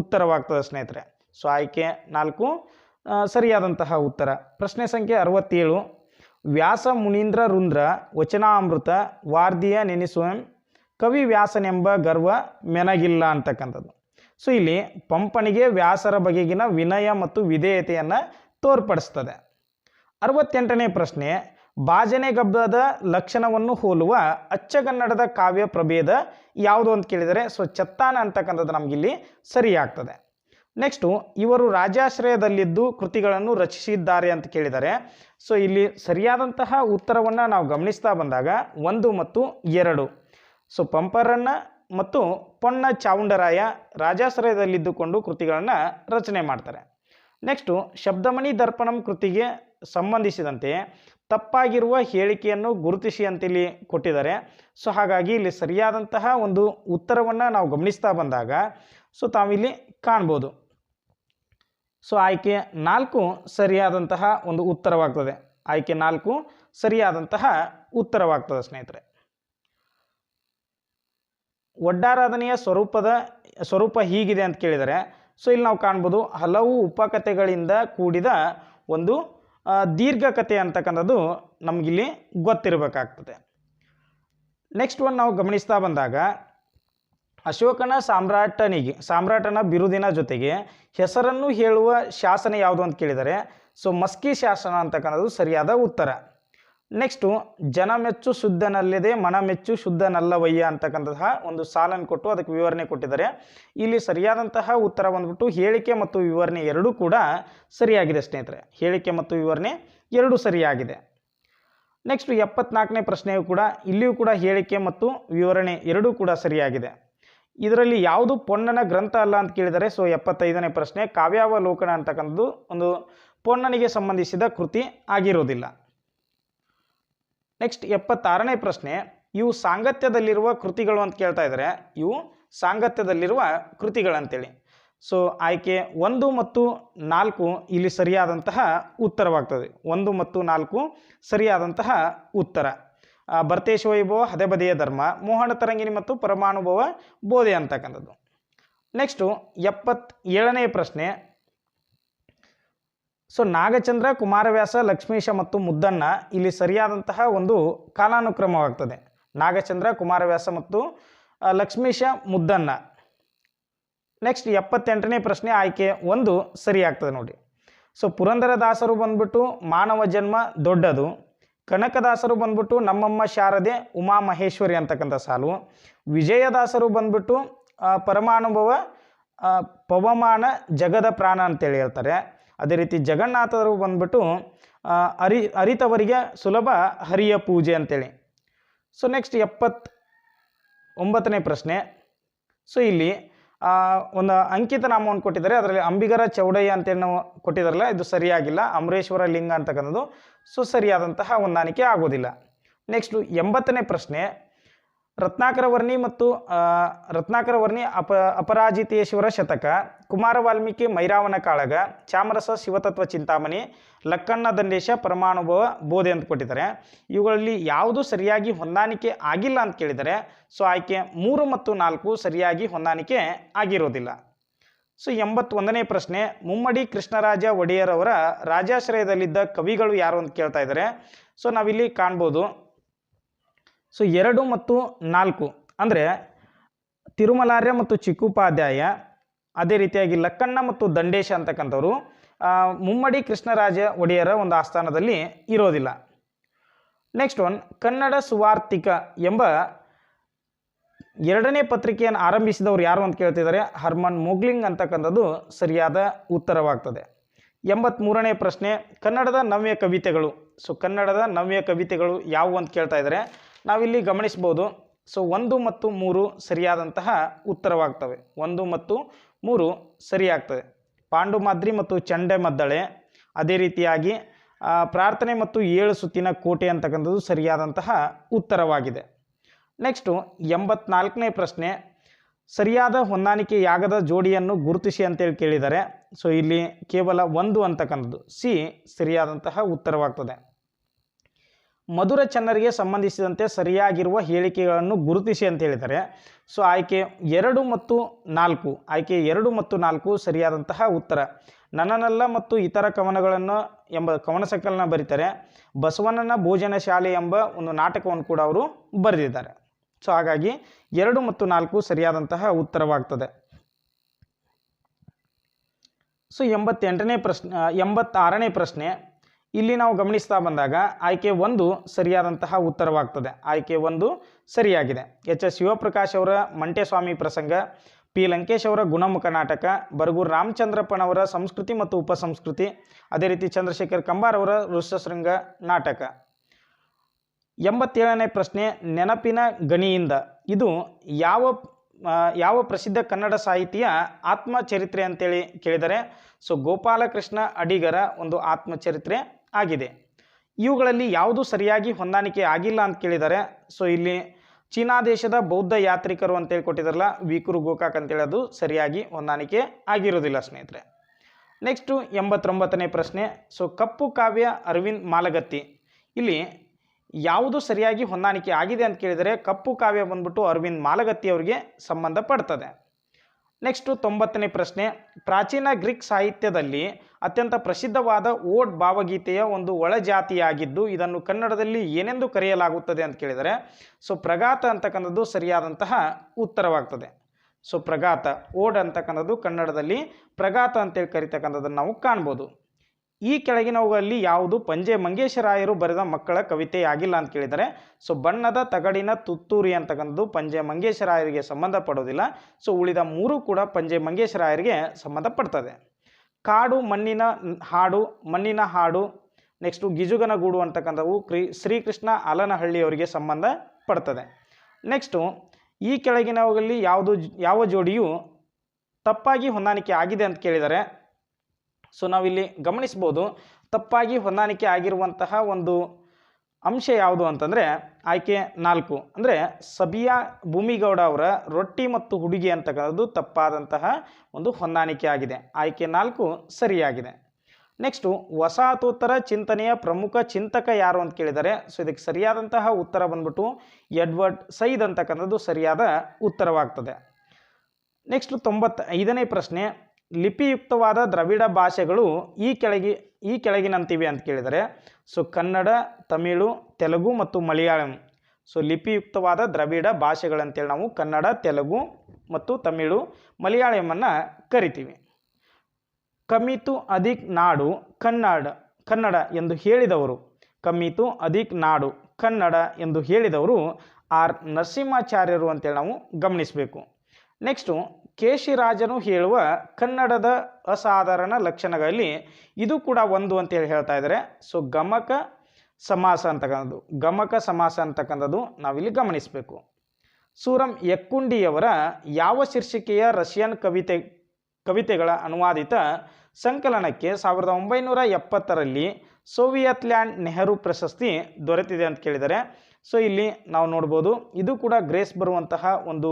ಉತ್ತರವಾಗ್ತದೆ ಸ್ನೇಹಿತರೆ. ಸೊ ಆಯ್ಕೆ ನಾಲ್ಕು ಸರಿಯಾದಂತಹ ಉತ್ತರ. ಪ್ರಶ್ನೆ ಸಂಖ್ಯೆ ಅರವತ್ತೇಳು. ವ್ಯಾಸ ಮುನೀಂದ್ರ ರುಂದ್ರ ವಚನಾಮೃತ ವಾರ್ಧಿಯ ನೆನೆಸುವಂ ಕವಿ ವ್ಯಾಸನೆಂಬ ಗರ್ವ ಮೆನಗಿಲ್ಲ ಅಂತಕ್ಕಂಥದ್ದು. ಸೊ ಇಲ್ಲಿ ಪಂಪನಿಗೆ ವ್ಯಾಸರ ಬಗೆಗಿನ ವಿನಯ ಮತ್ತು ವಿಧೇಯತೆಯನ್ನು ತೋರ್ಪಡಿಸ್ತದೆ. ಅರವತ್ತೆಂಟನೇ ಪ್ರಶ್ನೆ ಬಾಜನೆ ಗಬ್ಬದ ಲಕ್ಷಣವನ್ನು ಹೋಲುವ ಅಚ್ಚಗನ್ನಡದ ಕಾವ್ಯ ಪ್ರಭೇದ ಯಾವುದು ಅಂತ ಕೇಳಿದರೆ, ಸೊ, ಚತ್ತಾನ ಅಂತಕ್ಕಂಥದ್ದು ನಮಗಿಲ್ಲಿ ಸರಿಯಾಗ್ತದೆ. ನೆಕ್ಸ್ಟು ಇವರು ರಾಜಾಶ್ರಯದಲ್ಲಿದ್ದು ಕೃತಿಗಳನ್ನು ರಚಿಸಿದ್ದಾರೆ ಅಂತ ಕೇಳಿದರೆ, ಸೊ, ಇಲ್ಲಿ ಸರಿಯಾದಂತಹ ಉತ್ತರವನ್ನು ನಾವು ಗಮನಿಸ್ತಾ ಬಂದಾಗ ಒಂದು ಮತ್ತು ಎರಡು ಸೊ ಪಂಪರನ್ನ ಮತ್ತು ಪೊನ್ನ ಚಾವುಂಡರಾಯ ರಾಜಾಶ್ರಯದಲ್ಲಿದ್ದುಕೊಂಡು ಕೃತಿಗಳನ್ನು ರಚನೆ ಮಾಡ್ತಾರೆ. ನೆಕ್ಸ್ಟು ಶಬ್ದಮಣಿ ದರ್ಪಣಂ ಕೃತಿಗೆ ಸಂಬಂಧಿಸಿದಂತೆ ತಪ್ಪಾಗಿರುವ ಹೇಳಿಕೆಯನ್ನು ಗುರುತಿಸಿ ಅಂತೇಳಿ ಕೊಟ್ಟಿದ್ದಾರೆ. ಸೊ ಹಾಗಾಗಿ ಇಲ್ಲಿ ಸರಿಯಾದಂತಹ ಒಂದು ಉತ್ತರವನ್ನು ನಾವು ಗಮನಿಸ್ತಾ ಬಂದಾಗ ಸೊ ತಾವಿಲ್ಲಿ ಕಾಣ್ಬೋದು. ಸೊ ಆಯ್ಕೆ ನಾಲ್ಕು ಸರಿಯಾದಂತಹ ಒಂದು ಉತ್ತರವಾಗ್ತದೆ. ಆಯ್ಕೆ ನಾಲ್ಕು ಸರಿಯಾದಂತಹ ಉತ್ತರವಾಗ್ತದೆ ಸ್ನೇಹಿತರೆ. ಒಡ್ಡಾರಾಧನೆಯ ಸ್ವರೂಪದ, ಸ್ವರೂಪ ಹೀಗಿದೆ ಅಂತ ಕೇಳಿದರೆ, ಸೊ ಇಲ್ಲಿ ನಾವು ಕಾಣ್ಬೋದು ಹಲವು ಉಪಕಥೆಗಳಿಂದ ಕೂಡಿದ ಒಂದು ದೀರ್ಘಕತೆ ದೀರ್ಘ ಕಥೆ ಅಂತಕ್ಕಂಥದ್ದು ನಮಗಿಲ್ಲಿ ಗೊತ್ತಿರಬೇಕಾಗ್ತದೆ. ನೆಕ್ಸ್ಟ್ ಒನ್ ನಾವು ಗಮನಿಸ್ತಾ ಬಂದಾಗ, ಅಶೋಕನ ಸಾಮ್ರಾಟನಿಗೆ, ಸಾಮ್ರಾಟನ ಬಿರುದಿನ ಜೊತೆಗೆ ಹೆಸರನ್ನು ಹೇಳುವ ಶಾಸನ ಯಾವುದು ಅಂತ ಕೇಳಿದರೆ, ಸೊ ಮಸ್ಕಿ ಶಾಸನ ಅಂತಕ್ಕಂಥದ್ದು ಸರಿಯಾದ ಉತ್ತರ. ನೆಕ್ಸ್ಟು ಜನ ಮೆಚ್ಚು ಶುದ್ಧನಲ್ಲದೆ, ಮನ ಮೆಚ್ಚು ಶುದ್ಧನಲ್ಲವಯ್ಯ ಅಂತಕ್ಕಂತಹ ಒಂದು ಸಾಲನ್ನು ಕೊಟ್ಟು ಅದಕ್ಕೆ ವಿವರಣೆ ಕೊಟ್ಟಿದ್ದಾರೆ. ಇಲ್ಲಿ ಸರಿಯಾದಂತಹ ಉತ್ತರ ಬಂದ್ಬಿಟ್ಟು ಹೇಳಿಕೆ ಮತ್ತು ವಿವರಣೆ ಎರಡೂ ಕೂಡ ಸರಿಯಾಗಿದೆ ಸ್ನೇಹಿತರೆ. ಹೇಳಿಕೆ ಮತ್ತು ವಿವರಣೆ ಎರಡೂ ಸರಿಯಾಗಿದೆ. ನೆಕ್ಸ್ಟ್ ಎಪ್ಪತ್ನಾಲ್ಕನೇ ಪ್ರಶ್ನೆಯು ಕೂಡ ಇಲ್ಲಿಯೂ ಕೂಡ ಹೇಳಿಕೆ ಮತ್ತು ವಿವರಣೆ ಎರಡೂ ಕೂಡ ಸರಿಯಾಗಿದೆ. ಇದರಲ್ಲಿ ಯಾವುದು ಪೊನ್ನನ ಗ್ರಂಥ ಅಲ್ಲ ಅಂತ ಕೇಳಿದರೆ ಸೊ ಎಪ್ಪತ್ತೈದನೇ ಪ್ರಶ್ನೆ ಕಾವ್ಯಾವಲೋಕನ ಅಂತಕ್ಕಂಥದ್ದು ಒಂದು ಪೊನ್ನನಿಗೆ ಸಂಬಂಧಿಸಿದ ಕೃತಿ ಆಗಿರೋದಿಲ್ಲ. ನೆಕ್ಸ್ಟ್ ಎಪ್ಪತ್ತಾರನೇ ಪ್ರಶ್ನೆ, ಇವು ಸಾಂಗತ್ಯದಲ್ಲಿರುವ ಕೃತಿಗಳು ಅಂತ ಕೇಳ್ತಾ ಇದ್ದಾರೆ. ಇವು ಸಾಂಗತ್ಯದಲ್ಲಿರುವ ಕೃತಿಗಳಂತೇಳಿ. ಸೊ ಆಯ್ಕೆ ಒಂದು ಮತ್ತು ನಾಲ್ಕು ಇಲ್ಲಿ ಸರಿಯಾದಂತಹ ಉತ್ತರವಾಗ್ತದೆ. ಒಂದು ಮತ್ತು ನಾಲ್ಕು ಸರಿಯಾದಂತಹ ಉತ್ತರ. ಭರ್ತೇಶ ವೈಭವ, ಹದೆಬದೆಯ ಧರ್ಮ, ಮೋಹನ ತರಂಗಿಣಿ ಮತ್ತು ಪರಮಾನುಭವ ಬೋಧೆ ಅಂತಕ್ಕಂಥದ್ದು. ನೆಕ್ಸ್ಟು ಎಪ್ಪತ್ತೇಳನೇ ಪ್ರಶ್ನೆ ಸೊ ನಾಗಚಂದ್ರ, ಕುಮಾರವ್ಯಾಸ, ಲಕ್ಷ್ಮೀಶ ಮತ್ತು ಮುದ್ದಣ್ಣ ಇಲ್ಲಿ ಸರಿಯಾದಂತಹ ಒಂದು ಕಾಲಾನುಕ್ರಮವಾಗ್ತದೆ. ನಾಗಚಂದ್ರ, ಕುಮಾರವ್ಯಾಸ ಮತ್ತು ಲಕ್ಷ್ಮೀಶ, ಮುದ್ದಣ್ಣ. ನೆಕ್ಸ್ಟ್ ಎಪ್ಪತ್ತೆಂಟನೇ ಪ್ರಶ್ನೆ ಆಯ್ಕೆ ಒಂದು ಸರಿಯಾಗ್ತದೆ ನೋಡಿ. ಸೊ ಪುರಂದರದಾಸರು ಬಂದ್ಬಿಟ್ಟು ಮಾನವ ಜನ್ಮ ದೊಡ್ಡದು. ಕನಕದಾಸರು ಬಂದ್ಬಿಟ್ಟು ನಮ್ಮಮ್ಮ ಶಾರದೆ ಉಮಾ ಮಹೇಶ್ವರಿ ಅಂತಕ್ಕಂಥ ಸಾಲು. ವಿಜಯದಾಸರು ಬಂದ್ಬಿಟ್ಟು ಪರಮಾನುಭವ ಪವಮಾನ ಜಗದ ಪ್ರಾಣ ಅಂತೇಳಿ ಹೇಳ್ತಾರೆ. ಅದೇ ರೀತಿ ಜಗನ್ನಾಥರು ಬಂದ್ಬಿಟ್ಟು ಅರಿ, ಅರಿತವರಿಗೆ ಸುಲಭ ಹರಿಯ ಪೂಜೆ ಅಂತೇಳಿ. ಸೊ ನೆಕ್ಸ್ಟ್ ಎಪ್ಪತ್ ಒಂಬತ್ತನೇ ಪ್ರಶ್ನೆ. ಸೊ ಇಲ್ಲಿ ಒಂದು ಅಂಕಿತ ನಾಮವನ್ನು ಕೊಟ್ಟಿದ್ದಾರೆ. ಅದರಲ್ಲಿ ಅಂಬಿಗರ ಚೌಡಯ್ಯ ಅಂತೇಳಿ ನಾವು ಕೊಟ್ಟಿದ್ದಾರಲ್ಲ, ಇದು ಸರಿಯಾಗಿಲ್ಲ, ಅಮರೇಶ್ವರ ಲಿಂಗ ಅಂತಕ್ಕಂಥದ್ದು. ಸೊ ಸರಿಯಾದಂತಹ ಹೊಂದಾಣಿಕೆ ಆಗೋದಿಲ್ಲ. ನೆಕ್ಸ್ಟು ಎಂಬತ್ತನೇ ಪ್ರಶ್ನೆ. ರತ್ನಾಕರ ವರ್ಣಿ ಮತ್ತು ರತ್ನಾಕರ ವರ್ಣಿ ಅಪ, ಅಪರಾಜಿತೇಶ್ವರ ಶತಕ. ಕುಮಾರ ವಾಲ್ಮೀಕಿ ಮೈರಾವನ ಕಾಳಗ, ಚಾಮರಸ ಶಿವತತ್ವ ಚಿಂತಾಮಣಿ, ಲಕ್ಕಣ್ಣ ದಂಡೇಶ ಪರಮಾನುಭವ ಬೋಧೆ ಅಂತ ಕೊಟ್ಟಿದ್ದಾರೆ. ಇವುಗಳಲ್ಲಿ ಯಾವುದು ಸರಿಯಾಗಿ ಹೊಂದಾಣಿಕೆ ಆಗಿಲ್ಲ ಅಂತ ಕೇಳಿದರೆ, ಸೊ ಆಯ್ಕೆ ಮೂರು ಮತ್ತು ನಾಲ್ಕು ಸರಿಯಾಗಿ ಹೊಂದಾಣಿಕೆ ಆಗಿರೋದಿಲ್ಲ. ಸೊ ಎಂಬತ್ತೊಂದನೇ ಪ್ರಶ್ನೆ, ಮುಮ್ಮಡಿ ಕೃಷ್ಣರಾಜ ಒಡೆಯರ್ ಅವರ ರಾಜಾಶ್ರಯದಲ್ಲಿದ್ದ ಕವಿಗಳು ಯಾರು ಅಂತ ಕೇಳ್ತಾ ಇದ್ದಾರೆ. ಸೊ ನಾವಿಲ್ಲಿ ಕಾಣ್ಬೋದು. ಸೊ ಎರಡು ಮತ್ತು ನಾಲ್ಕು ಅಂದರೆ ತಿರುಮಲಾರ್ಯ ಮತ್ತು ಚಿಕ್ಕುಪಾಧ್ಯಾಯ ಅದೇ ರೀತಿಯಾಗಿ ಲಕ್ಕಣ್ಣ ಮತ್ತು ದಂಡೇಶ ಅಂತಕ್ಕಂಥವ್ರು ಮುಮ್ಮಡಿ ಕೃಷ್ಣರಾಜ ಒಡೆಯರ ಒಂದು ಆಸ್ಥಾನದಲ್ಲಿ ಇರೋದಿಲ್ಲ. ನೆಕ್ಸ್ಟ್ ಒನ್ ಕನ್ನಡ ಸುವಾರ್ತಿಕ ಎಂಬ ಎರಡನೇ ಪತ್ರಿಕೆಯನ್ನು ಆರಂಭಿಸಿದವರು ಯಾರು ಅಂತ ಕೇಳ್ತಿದ್ದಾರೆ, ಹರ್ಮನ್ ಮೊಗ್ಲಿಂಗ್ ಅಂತಕ್ಕಂಥದ್ದು ಸರಿಯಾದ ಉತ್ತರವಾಗ್ತದೆ. ಎಂಬತ್ತ್ಮೂರನೇ ಪ್ರಶ್ನೆ, ಕನ್ನಡದ ನವ್ಯ ಕವಿತೆಗಳು. ಸೊ ಕನ್ನಡದ ನವ್ಯ ಕವಿತೆಗಳು ಯಾವುವು ಅಂತ ಕೇಳ್ತಾ ಇದ್ದಾರೆ, ನಾವಿಲ್ಲಿ ಗಮನಿಸ್ಬೋದು. ಸೊ ಒಂದು ಮತ್ತು ಮೂರು ಸರಿಯಾದಂತಹ ಉತ್ತರವಾಗ್ತವೆ. ಒಂದು ಮತ್ತು ಮೂರು ಸರಿಯಾಗ್ತದೆ. ಪಾಂಡುಮಾದ್ರಿ ಮತ್ತು ಚಂಡೆ ಮದ್ದಳೆ ಅದೇ ರೀತಿಯಾಗಿ ಪ್ರಾರ್ಥನೆ ಮತ್ತು ಏಳು ಸುತ್ತಿನ ಕೋಟೆ ಅಂತಕ್ಕಂಥದ್ದು ಸರಿಯಾದಂತಹ ಉತ್ತರವಾಗಿದೆ. ನೆಕ್ಸ್ಟು, ಎಂಬತ್ನಾಲ್ಕನೇ ಪ್ರಶ್ನೆ, ಸರಿಯಾದ ಹೊಂದಾಣಿಕೆಯಾಗದ ಜೋಡಿಯನ್ನು ಗುರುತಿಸಿ ಅಂತೇಳಿ ಕೇಳಿದ್ದಾರೆ ಸೊ ಇಲ್ಲಿ ಕೇವಲ ಒಂದು ಅಂತಕ್ಕಂಥದ್ದು. ಸಿ, ಸರಿಯಾದಂತಹ ಉತ್ತರವಾಗ್ತದೆ. ಮಧುರ ಚನ್ನರಿಗೆ ಸಂಬಂಧಿಸಿದಂತೆ ಸರಿಯಾಗಿರುವ ಹೇಳಿಕೆಗಳನ್ನು ಗುರುತಿಸಿ ಅಂತ ಹೇಳಿದ್ದಾರೆ. ಸೊ ಆಯ್ಕೆ ಎರಡು ಮತ್ತು ನಾಲ್ಕು, ಆಯ್ಕೆ ಎರಡು ಮತ್ತು ನಾಲ್ಕು ಸರಿಯಾದಂತಹ ಉತ್ತರ. ನನ್ನನಲ್ಲ ಮತ್ತು ಇತರ ಕವನಗಳನ್ನು ಎಂಬ ಕವನ ಸಂಕಲನ ಬರೀತಾರೆ. ಬಸವಣ್ಣನ ಭೋಜನ ಶಾಲೆ ಎಂಬ ಒಂದು ನಾಟಕವನ್ನು ಕೂಡ ಅವರು ಬರೆದಿದ್ದಾರೆ. ಸೊ ಹಾಗಾಗಿ ಎರಡು ಮತ್ತು ನಾಲ್ಕು ಸರಿಯಾದಂತಹ ಉತ್ತರವಾಗ್ತದೆ. ಸೊ ಎಂಬತ್ತೆಂಟನೇ ಪ್ರಶ್ನೆ, ಎಂಬತ್ತಾರನೇ ಪ್ರಶ್ನೆ ಇಲ್ಲಿ ನಾವು ಗಮನಿಸ್ತಾ ಬಂದಾಗ ಆಯ್ಕೆ ಒಂದು ಸರಿಯಾದಂತಹ ಉತ್ತರವಾಗ್ತದೆ. ಆಯ್ಕೆ ಒಂದು ಸರಿಯಾಗಿದೆ. ಎಚ್ ಎಸ್ ಶಿವಪ್ರಕಾಶ್ ಅವರ ಮಂಟೆಸ್ವಾಮಿ ಪ್ರಸಂಗ, ಪಿ ಲಂಕೇಶ್ ಅವರ ಗುಣಮುಖ ನಾಟಕ, ಬರಗೂರು ರಾಮಚಂದ್ರಪ್ಪನವರ ಸಂಸ್ಕೃತಿ ಮತ್ತು ಉಪಸಂಸ್ಕೃತಿ, ಅದೇ ರೀತಿ ಚಂದ್ರಶೇಖರ್ ಕಂಬಾರ್ ಅವರ ಋಷಶೃಂಗ ನಾಟಕ. ಎಂಬತ್ತೇಳನೇ ಪ್ರಶ್ನೆ, ನೆನಪಿನ ಗಣಿಯಿಂದ. ಇದು ಯಾವ ಯಾವ ಪ್ರಸಿದ್ಧ ಕನ್ನಡ ಸಾಹಿತಿಯ ಆತ್ಮಚರಿತ್ರೆ ಅಂತೇಳಿ ಕೇಳಿದರೆ, ಸೊ ಗೋಪಾಲಕೃಷ್ಣ ಅಡಿಗರ ಒಂದು ಆತ್ಮಚರಿತ್ರೆ ಆಗಿದೆ. ಇವುಗಳಲ್ಲಿ ಯಾವುದು ಸರಿಯಾಗಿ ಹೊಂದಾಣಿಕೆ ಆಗಿಲ್ಲ ಅಂತ ಕೇಳಿದ್ದಾರೆ ಸೊ ಇಲ್ಲಿ ಚೀನಾ ದೇಶದ ಬೌದ್ಧ ಯಾತ್ರಿಕರು ಅಂತೇಳಿ ಕೊಟ್ಟಿದ್ದಾರಲ್ಲ ವಿಕುರು ಗೋಕಾಕ್ ಅಂತೇಳಿ ಅದು ಸರಿಯಾಗಿ ಹೊಂದಾಣಿಕೆ ಆಗಿರೋದಿಲ್ಲ ಸ್ನೇಹಿತರೆ. ನೆಕ್ಸ್ಟು ಎಂಬತ್ತೊಂಬತ್ತನೇ ಪ್ರಶ್ನೆ, ಸೊ ಕಪ್ಪು ಕಾವ್ಯ ಅರವಿಂದ್ ಮಾಲಗತ್ತಿ. ಇಲ್ಲಿ ಯಾವುದು ಸರಿಯಾಗಿ ಹೊಂದಾಣಿಕೆ ಆಗಿದೆ ಅಂತ ಕೇಳಿದರೆ, ಕಪ್ಪು ಕಾವ್ಯ ಬಂದ್ಬಿಟ್ಟು ಅರವಿಂದ್ ಮಾಲಗತ್ತಿ ಅವರಿಗೆ ಸಂಬಂಧಪಡ್ತದೆ ನೆಕ್ಸ್ಟು ತೊಂಬತ್ತನೇ ಪ್ರಶ್ನೆ. ಪ್ರಾಚೀನ ಗ್ರೀಕ್ ಸಾಹಿತ್ಯದಲ್ಲಿ ಅತ್ಯಂತ ಪ್ರಸಿದ್ಧವಾದ ಓಡ್ ಭಾವಗೀತೆಯ ಒಂದು ಒಳಜಾತಿಯಾಗಿದ್ದು, ಇದನ್ನು ಕನ್ನಡದಲ್ಲಿ ಏನೆಂದು ಕರೆಯಲಾಗುತ್ತದೆ ಅಂತ ಕೇಳಿದರೆ ಸೊ ಪ್ರಗಾತ ಅಂತಕ್ಕಂಥದ್ದು ಸರಿಯಾದಂತಹ ಉತ್ತರವಾಗ್ತದೆ. ಸೊ ಪ್ರಗಾತ ಓಡ್ ಅಂತಕ್ಕಂಥದ್ದು ಕನ್ನಡದಲ್ಲಿ ಪ್ರಗಾತ ಅಂತೇಳಿ ಕರಿತಕ್ಕಂಥದ್ದನ್ನು ನಾವು ಕಾಣ್ಬೋದು. ಈ ಕೆಳಗಿನವುಗಳಲ್ಲಿ ಯಾವುದು ಪಂಜೆ ಮಂಗೇಶರಾಯರು ಬರೆದ ಮಕ್ಕಳ ಕವಿತೆಯಾಗಿಲ್ಲ ಅಂತ ಕೇಳಿದರೆ ಸೊ, ಬಣ್ಣದ ತಗಡಿನ ತುತ್ತೂರಿ ಅಂತಕ್ಕಂಥದ್ದು ಪಂಜೆ ಮಂಗೇಶರಾಯರಿಗೆ ಸಂಬಂಧಪಡೋದಿಲ್ಲ. ಸೊ, ಉಳಿದ ಮೂರು ಕೂಡ ಪಂಜೆ ಮಂಗೇಶರಾಯರಿಗೆ ಸಂಬಂಧಪಡ್ತದೆ. ಕಾಡು, ಮಣ್ಣಿನ ಹಾಡು ಮಣ್ಣಿನ ಹಾಡು ನೆಕ್ಸ್ಟು ಗಿಜುಗನಗೂಡು ಅಂತಕ್ಕಂಥವು ಕ್ರಿ, ಶ್ರೀಕೃಷ್ಣ ಅಲನಹಳ್ಳಿಯವರಿಗೆ ಸಂಬಂಧ ಪಡ್ತದೆ ನೆಕ್ಸ್ಟು ಈ ಕೆಳಗಿನವುಗಳಲ್ಲಿ ಯಾವುದು, ಯಾವ ಜೋಡಿಯು ತಪ್ಪಾಗಿ ಹೊಂದಾಣಿಕೆ ಆಗಿದೆ ಅಂತ ಕೇಳಿದರೆ ಸೊ ನಾವಿಲ್ಲಿ ಗಮನಿಸ್ಬೋದು ತಪ್ಪಾಗಿ ಹೊಂದಾಣಿಕೆ ಆಗಿರುವಂತಹ ಒಂದು ಅಂಶ ಯಾವುದು ಅಂತಂದರೆ ಆಯ್ಕೆ ನಾಲ್ಕು. ಅಂದರೆ ಸಬಿಯಾ ಭೂಮಿಗೌಡ ಅವರ ರೊಟ್ಟಿ ಮತ್ತು ಹುಡುಗಿ ಅಂತಕ್ಕಂಥದ್ದು ತಪ್ಪಾದಂತಹ ಒಂದು ಹೊಂದಾಣಿಕೆ ಆಗಿದೆ. ಆಯ್ಕೆ ನಾಲ್ಕು ಸರಿಯಾಗಿದೆ. ನೆಕ್ಸ್ಟು ವಸಾಹತೋತ್ತರ ಚಿಂತನೆಯ ಪ್ರಮುಖ ಚಿಂತಕ ಯಾರು ಅಂತ ಕೇಳಿದರೆ ಸೊ ಇದಕ್ಕೆ ಸರಿಯಾದಂತಹ ಉತ್ತರ ಬಂದ್ಬಿಟ್ಟು ಎಡ್ವರ್ಡ್ ಸೈದ್ ಅಂತಕ್ಕಂಥದ್ದು ಸರಿಯಾದ ಉತ್ತರವಾಗ್ತದೆ. ನೆಕ್ಸ್ಟ್ ತೊಂಬತ್ತ ಐದನೇ ಪ್ರಶ್ನೆ ಲಿಪಿಯುಕ್ತವಾದ ದ್ರವಿಡ ಭಾಷೆಗಳು ಈ ಕೆಳಗಿ, ಈ ಕೆಳಗಿನಂತಿವೆ ಅಂತ ಕೇಳಿದರೆ, ಸೊ ಕನ್ನಡ, ತಮಿಳು, ತೆಲುಗು ಮತ್ತು ಮಲಯಾಳಂ. ಸೊ ಲಿಪಿಯುಕ್ತವಾದ ದ್ರವಿಡ ಭಾಷೆಗಳಂತೇಳಿ ನಾವು ಕನ್ನಡ, ತೆಲುಗು ಮತ್ತು ತಮಿಳು ಮಲಯಾಳಮನ್ನು ಕರಿತೀವಿ. ಕಮಿತು ಅಧಿಕ್ ನಾಡು ಕನ್ನಡ ಕನ್ನಡ ಎಂದು ಹೇಳಿದವರು. ಕಮಿತು ಅಧಿಕ್ ನಾಡು ಕನ್ನಡ ಎಂದು ಹೇಳಿದವರು ಆರ್ ನರಸಿಂಹಾಚಾರ್ಯರು ಅಂತೇಳಿ ನಾವು ಗಮನಿಸಬೇಕು. ನೆಕ್ಸ್ಟು ಕೇಶಿರಾಜನು ಹೇಳುವ ಕನ್ನಡದ ಅಸಾಧಾರಣ ಲಕ್ಷಣಗಳಲ್ಲಿ ಇದು ಕೂಡ ಒಂದು ಅಂತೇಳಿ ಹೇಳ್ತಾ ಇದ್ದಾರೆ. ಸೊ ಗಮಕ ಸಮಾಸ ಅಂತಕ್ಕಂಥದ್ದು. ಗಮಕ ಸಮಾಸ ಅಂತಕ್ಕಂಥದ್ದು ನಾವಿಲ್ಲಿ ಗಮನಿಸಬೇಕು. ಸೂರಂ ಯಕ್ಕುಂಡಿಯವರ ಯಾವ ಶೀರ್ಷಿಕೆಯ ರಷ್ಯನ್ ಕವಿತೆ, ಕವಿತೆಗಳ ಅನುವಾದಿತ ಸಂಕಲನಕ್ಕೆ ಸಾವಿರದ ಒಂಬೈನೂರ ಎಪ್ಪತ್ತರಲ್ಲಿ ಸೋವಿಯತ್ ಲ್ಯಾಂಡ್ ನೆಹರು ಪ್ರಶಸ್ತಿ ದೊರೆತಿದೆ ಅಂತ ಕೇಳಿದರೆ ಸೊ ಇಲ್ಲಿ ನಾವು ನೋಡ್ಬೋದು, ಇದು ಕೂಡ ಗ್ರೇಸ್ ಬರುವಂತಹ ಒಂದು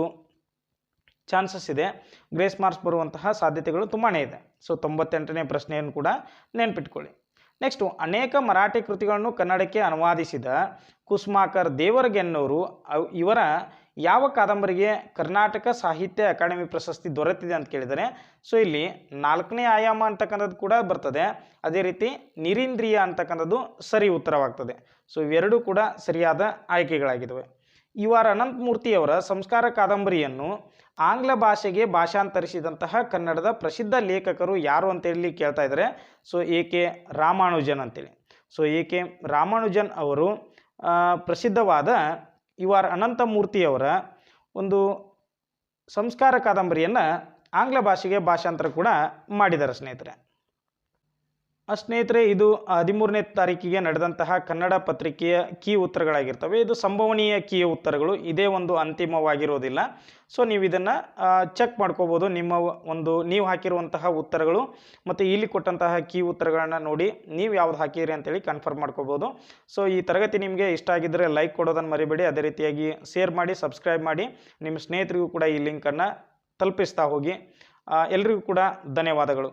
ಚಾನ್ಸಸ್ ಇದೆ. ಗ್ರೇಸ್ ಮಾರ್ಕ್ಸ್ ಬರುವಂತಹ ಸಾಧ್ಯತೆಗಳು ತುಂಬಾ ಇದೆ. ಸೊ, ತೊಂಬತ್ತೆಂಟನೇ ಪ್ರಶ್ನೆಯನ್ನು ಕೂಡ ನೆನ್ಪಿಟ್ಕೊಳ್ಳಿ. ನೆಕ್ಸ್ಟು ಅನೇಕ ಮರಾಠಿ ಕೃತಿಗಳನ್ನು ಕನ್ನಡಕ್ಕೆ ಅನುವಾದಿಸಿದ ಕುಸ್ಮಾಕರ್ ದೇವರಗೆನ್ನವರು, ಅವ್- ಇವರ ಯಾವ ಕಾದಂಬರಿಗೆ ಕರ್ನಾಟಕ ಸಾಹಿತ್ಯ ಅಕಾಡೆಮಿ ಪ್ರಶಸ್ತಿ ದೊರೆತಿದೆ ಅಂತ ಕೇಳಿದರೆ, ಸೊ, ಇಲ್ಲಿ ನಾಲ್ಕನೇ ಆಯಾಮ ಅಂತಕ್ಕಂಥದ್ದು ಕೂಡ ಬರ್ತದೆ. ಅದೇ ರೀತಿ ನಿರೀಂದ್ರಿಯ ಅಂತಕ್ಕಂಥದ್ದು ಸರಿ ಉತ್ತರವಾಗ್ತದೆ. ಸೊ, ಇವೆರಡೂ ಕೂಡ ಸರಿಯಾದ ಆಯ್ಕೆಗಳಾಗಿದ್ದಾವೆ. ಯು ಆರ್ ಅನಂತಮೂರ್ತಿಯವರ ಸಂಸ್ಕಾರ ಕಾದಂಬರಿಯನ್ನು ಆಂಗ್ಲ ಭಾಷೆಗೆ ಭಾಷಾಂತರಿಸಿದಂತಹ ಕನ್ನಡದ ಪ್ರಸಿದ್ಧ ಲೇಖಕರು ಯಾರು ಅಂತೇಳಿ ಕೇಳ್ತಾ ಇದ್ದಾರೆ. ಸೊ, ಎ ಕೆ ರಾಮಾನುಜನ್ ಅಂತೇಳಿ. ಸೊ, ಎ ಕೆ ರಾಮಾನುಜನ್ ಅವರು ಪ್ರಸಿದ್ಧವಾದ ಯು ಆರ್ ಅನಂತಮೂರ್ತಿಯವರ ಒಂದು ಸಂಸ್ಕಾರ ಕಾದಂಬರಿಯನ್ನು ಆಂಗ್ಲ ಭಾಷೆಗೆ ಭಾಷಾಂತರ ಕೂಡ ಮಾಡಿದ್ದಾರೆ ಸ್ನೇಹಿತರೆ. ಸ್ನೇಹಿತರೆ, ಇದು ಹದಿಮೂರನೇ ತಾರೀಕಿಗೆ ನಡೆದಂತಹ ಕನ್ನಡ ಪತ್ರಿಕೆಯ ಕೀ ಉತ್ತರಗಳಾಗಿರ್ತವೆ. ಇದು ಸಂಭವನೀಯ ಕೀ ಉತ್ತರಗಳು. ಇದೇ ಒಂದು ಅಂತಿಮವಾಗಿರೋದಿಲ್ಲ. ಸೊ ನೀವು ಇದನ್ನು ಚೆಕ್ ಮಾಡ್ಕೋಬೋದು. ನಿಮ್ಮ ಒಂದು, ನೀವು ಹಾಕಿರುವಂತಹ ಉತ್ತರಗಳು ಮತ್ತು ಇಲ್ಲಿ ಕೊಟ್ಟಂತಹ ಕೀ ಉತ್ತರಗಳನ್ನು ನೋಡಿ ನೀವು ಯಾವ್ದು ಹಾಕಿರಿ ಅಂತೇಳಿ ಕನ್ಫರ್ಮ್ ಮಾಡ್ಕೋಬೋದು. ಸೊ ಈ ತರಗತಿ ನಿಮಗೆ ಇಷ್ಟ ಆಗಿದ್ದರೆ ಲೈಕ್ ಕೊಡೋದನ್ನು ಮರಿಬೇಡಿ. ಅದೇ ರೀತಿಯಾಗಿ ಶೇರ್ ಮಾಡಿ ಸಬ್ಸ್ಕ್ರೈಬ್ ಮಾಡಿ. ನಿಮ್ಮ ಸ್ನೇಹಿತರಿಗೂ ಕೂಡ ಈ ಲಿಂಕನ್ನು ತಲುಪಿಸ್ತಾ ಹೋಗಿ. ಎಲ್ರಿಗೂ ಕೂಡ ಧನ್ಯವಾದಗಳು.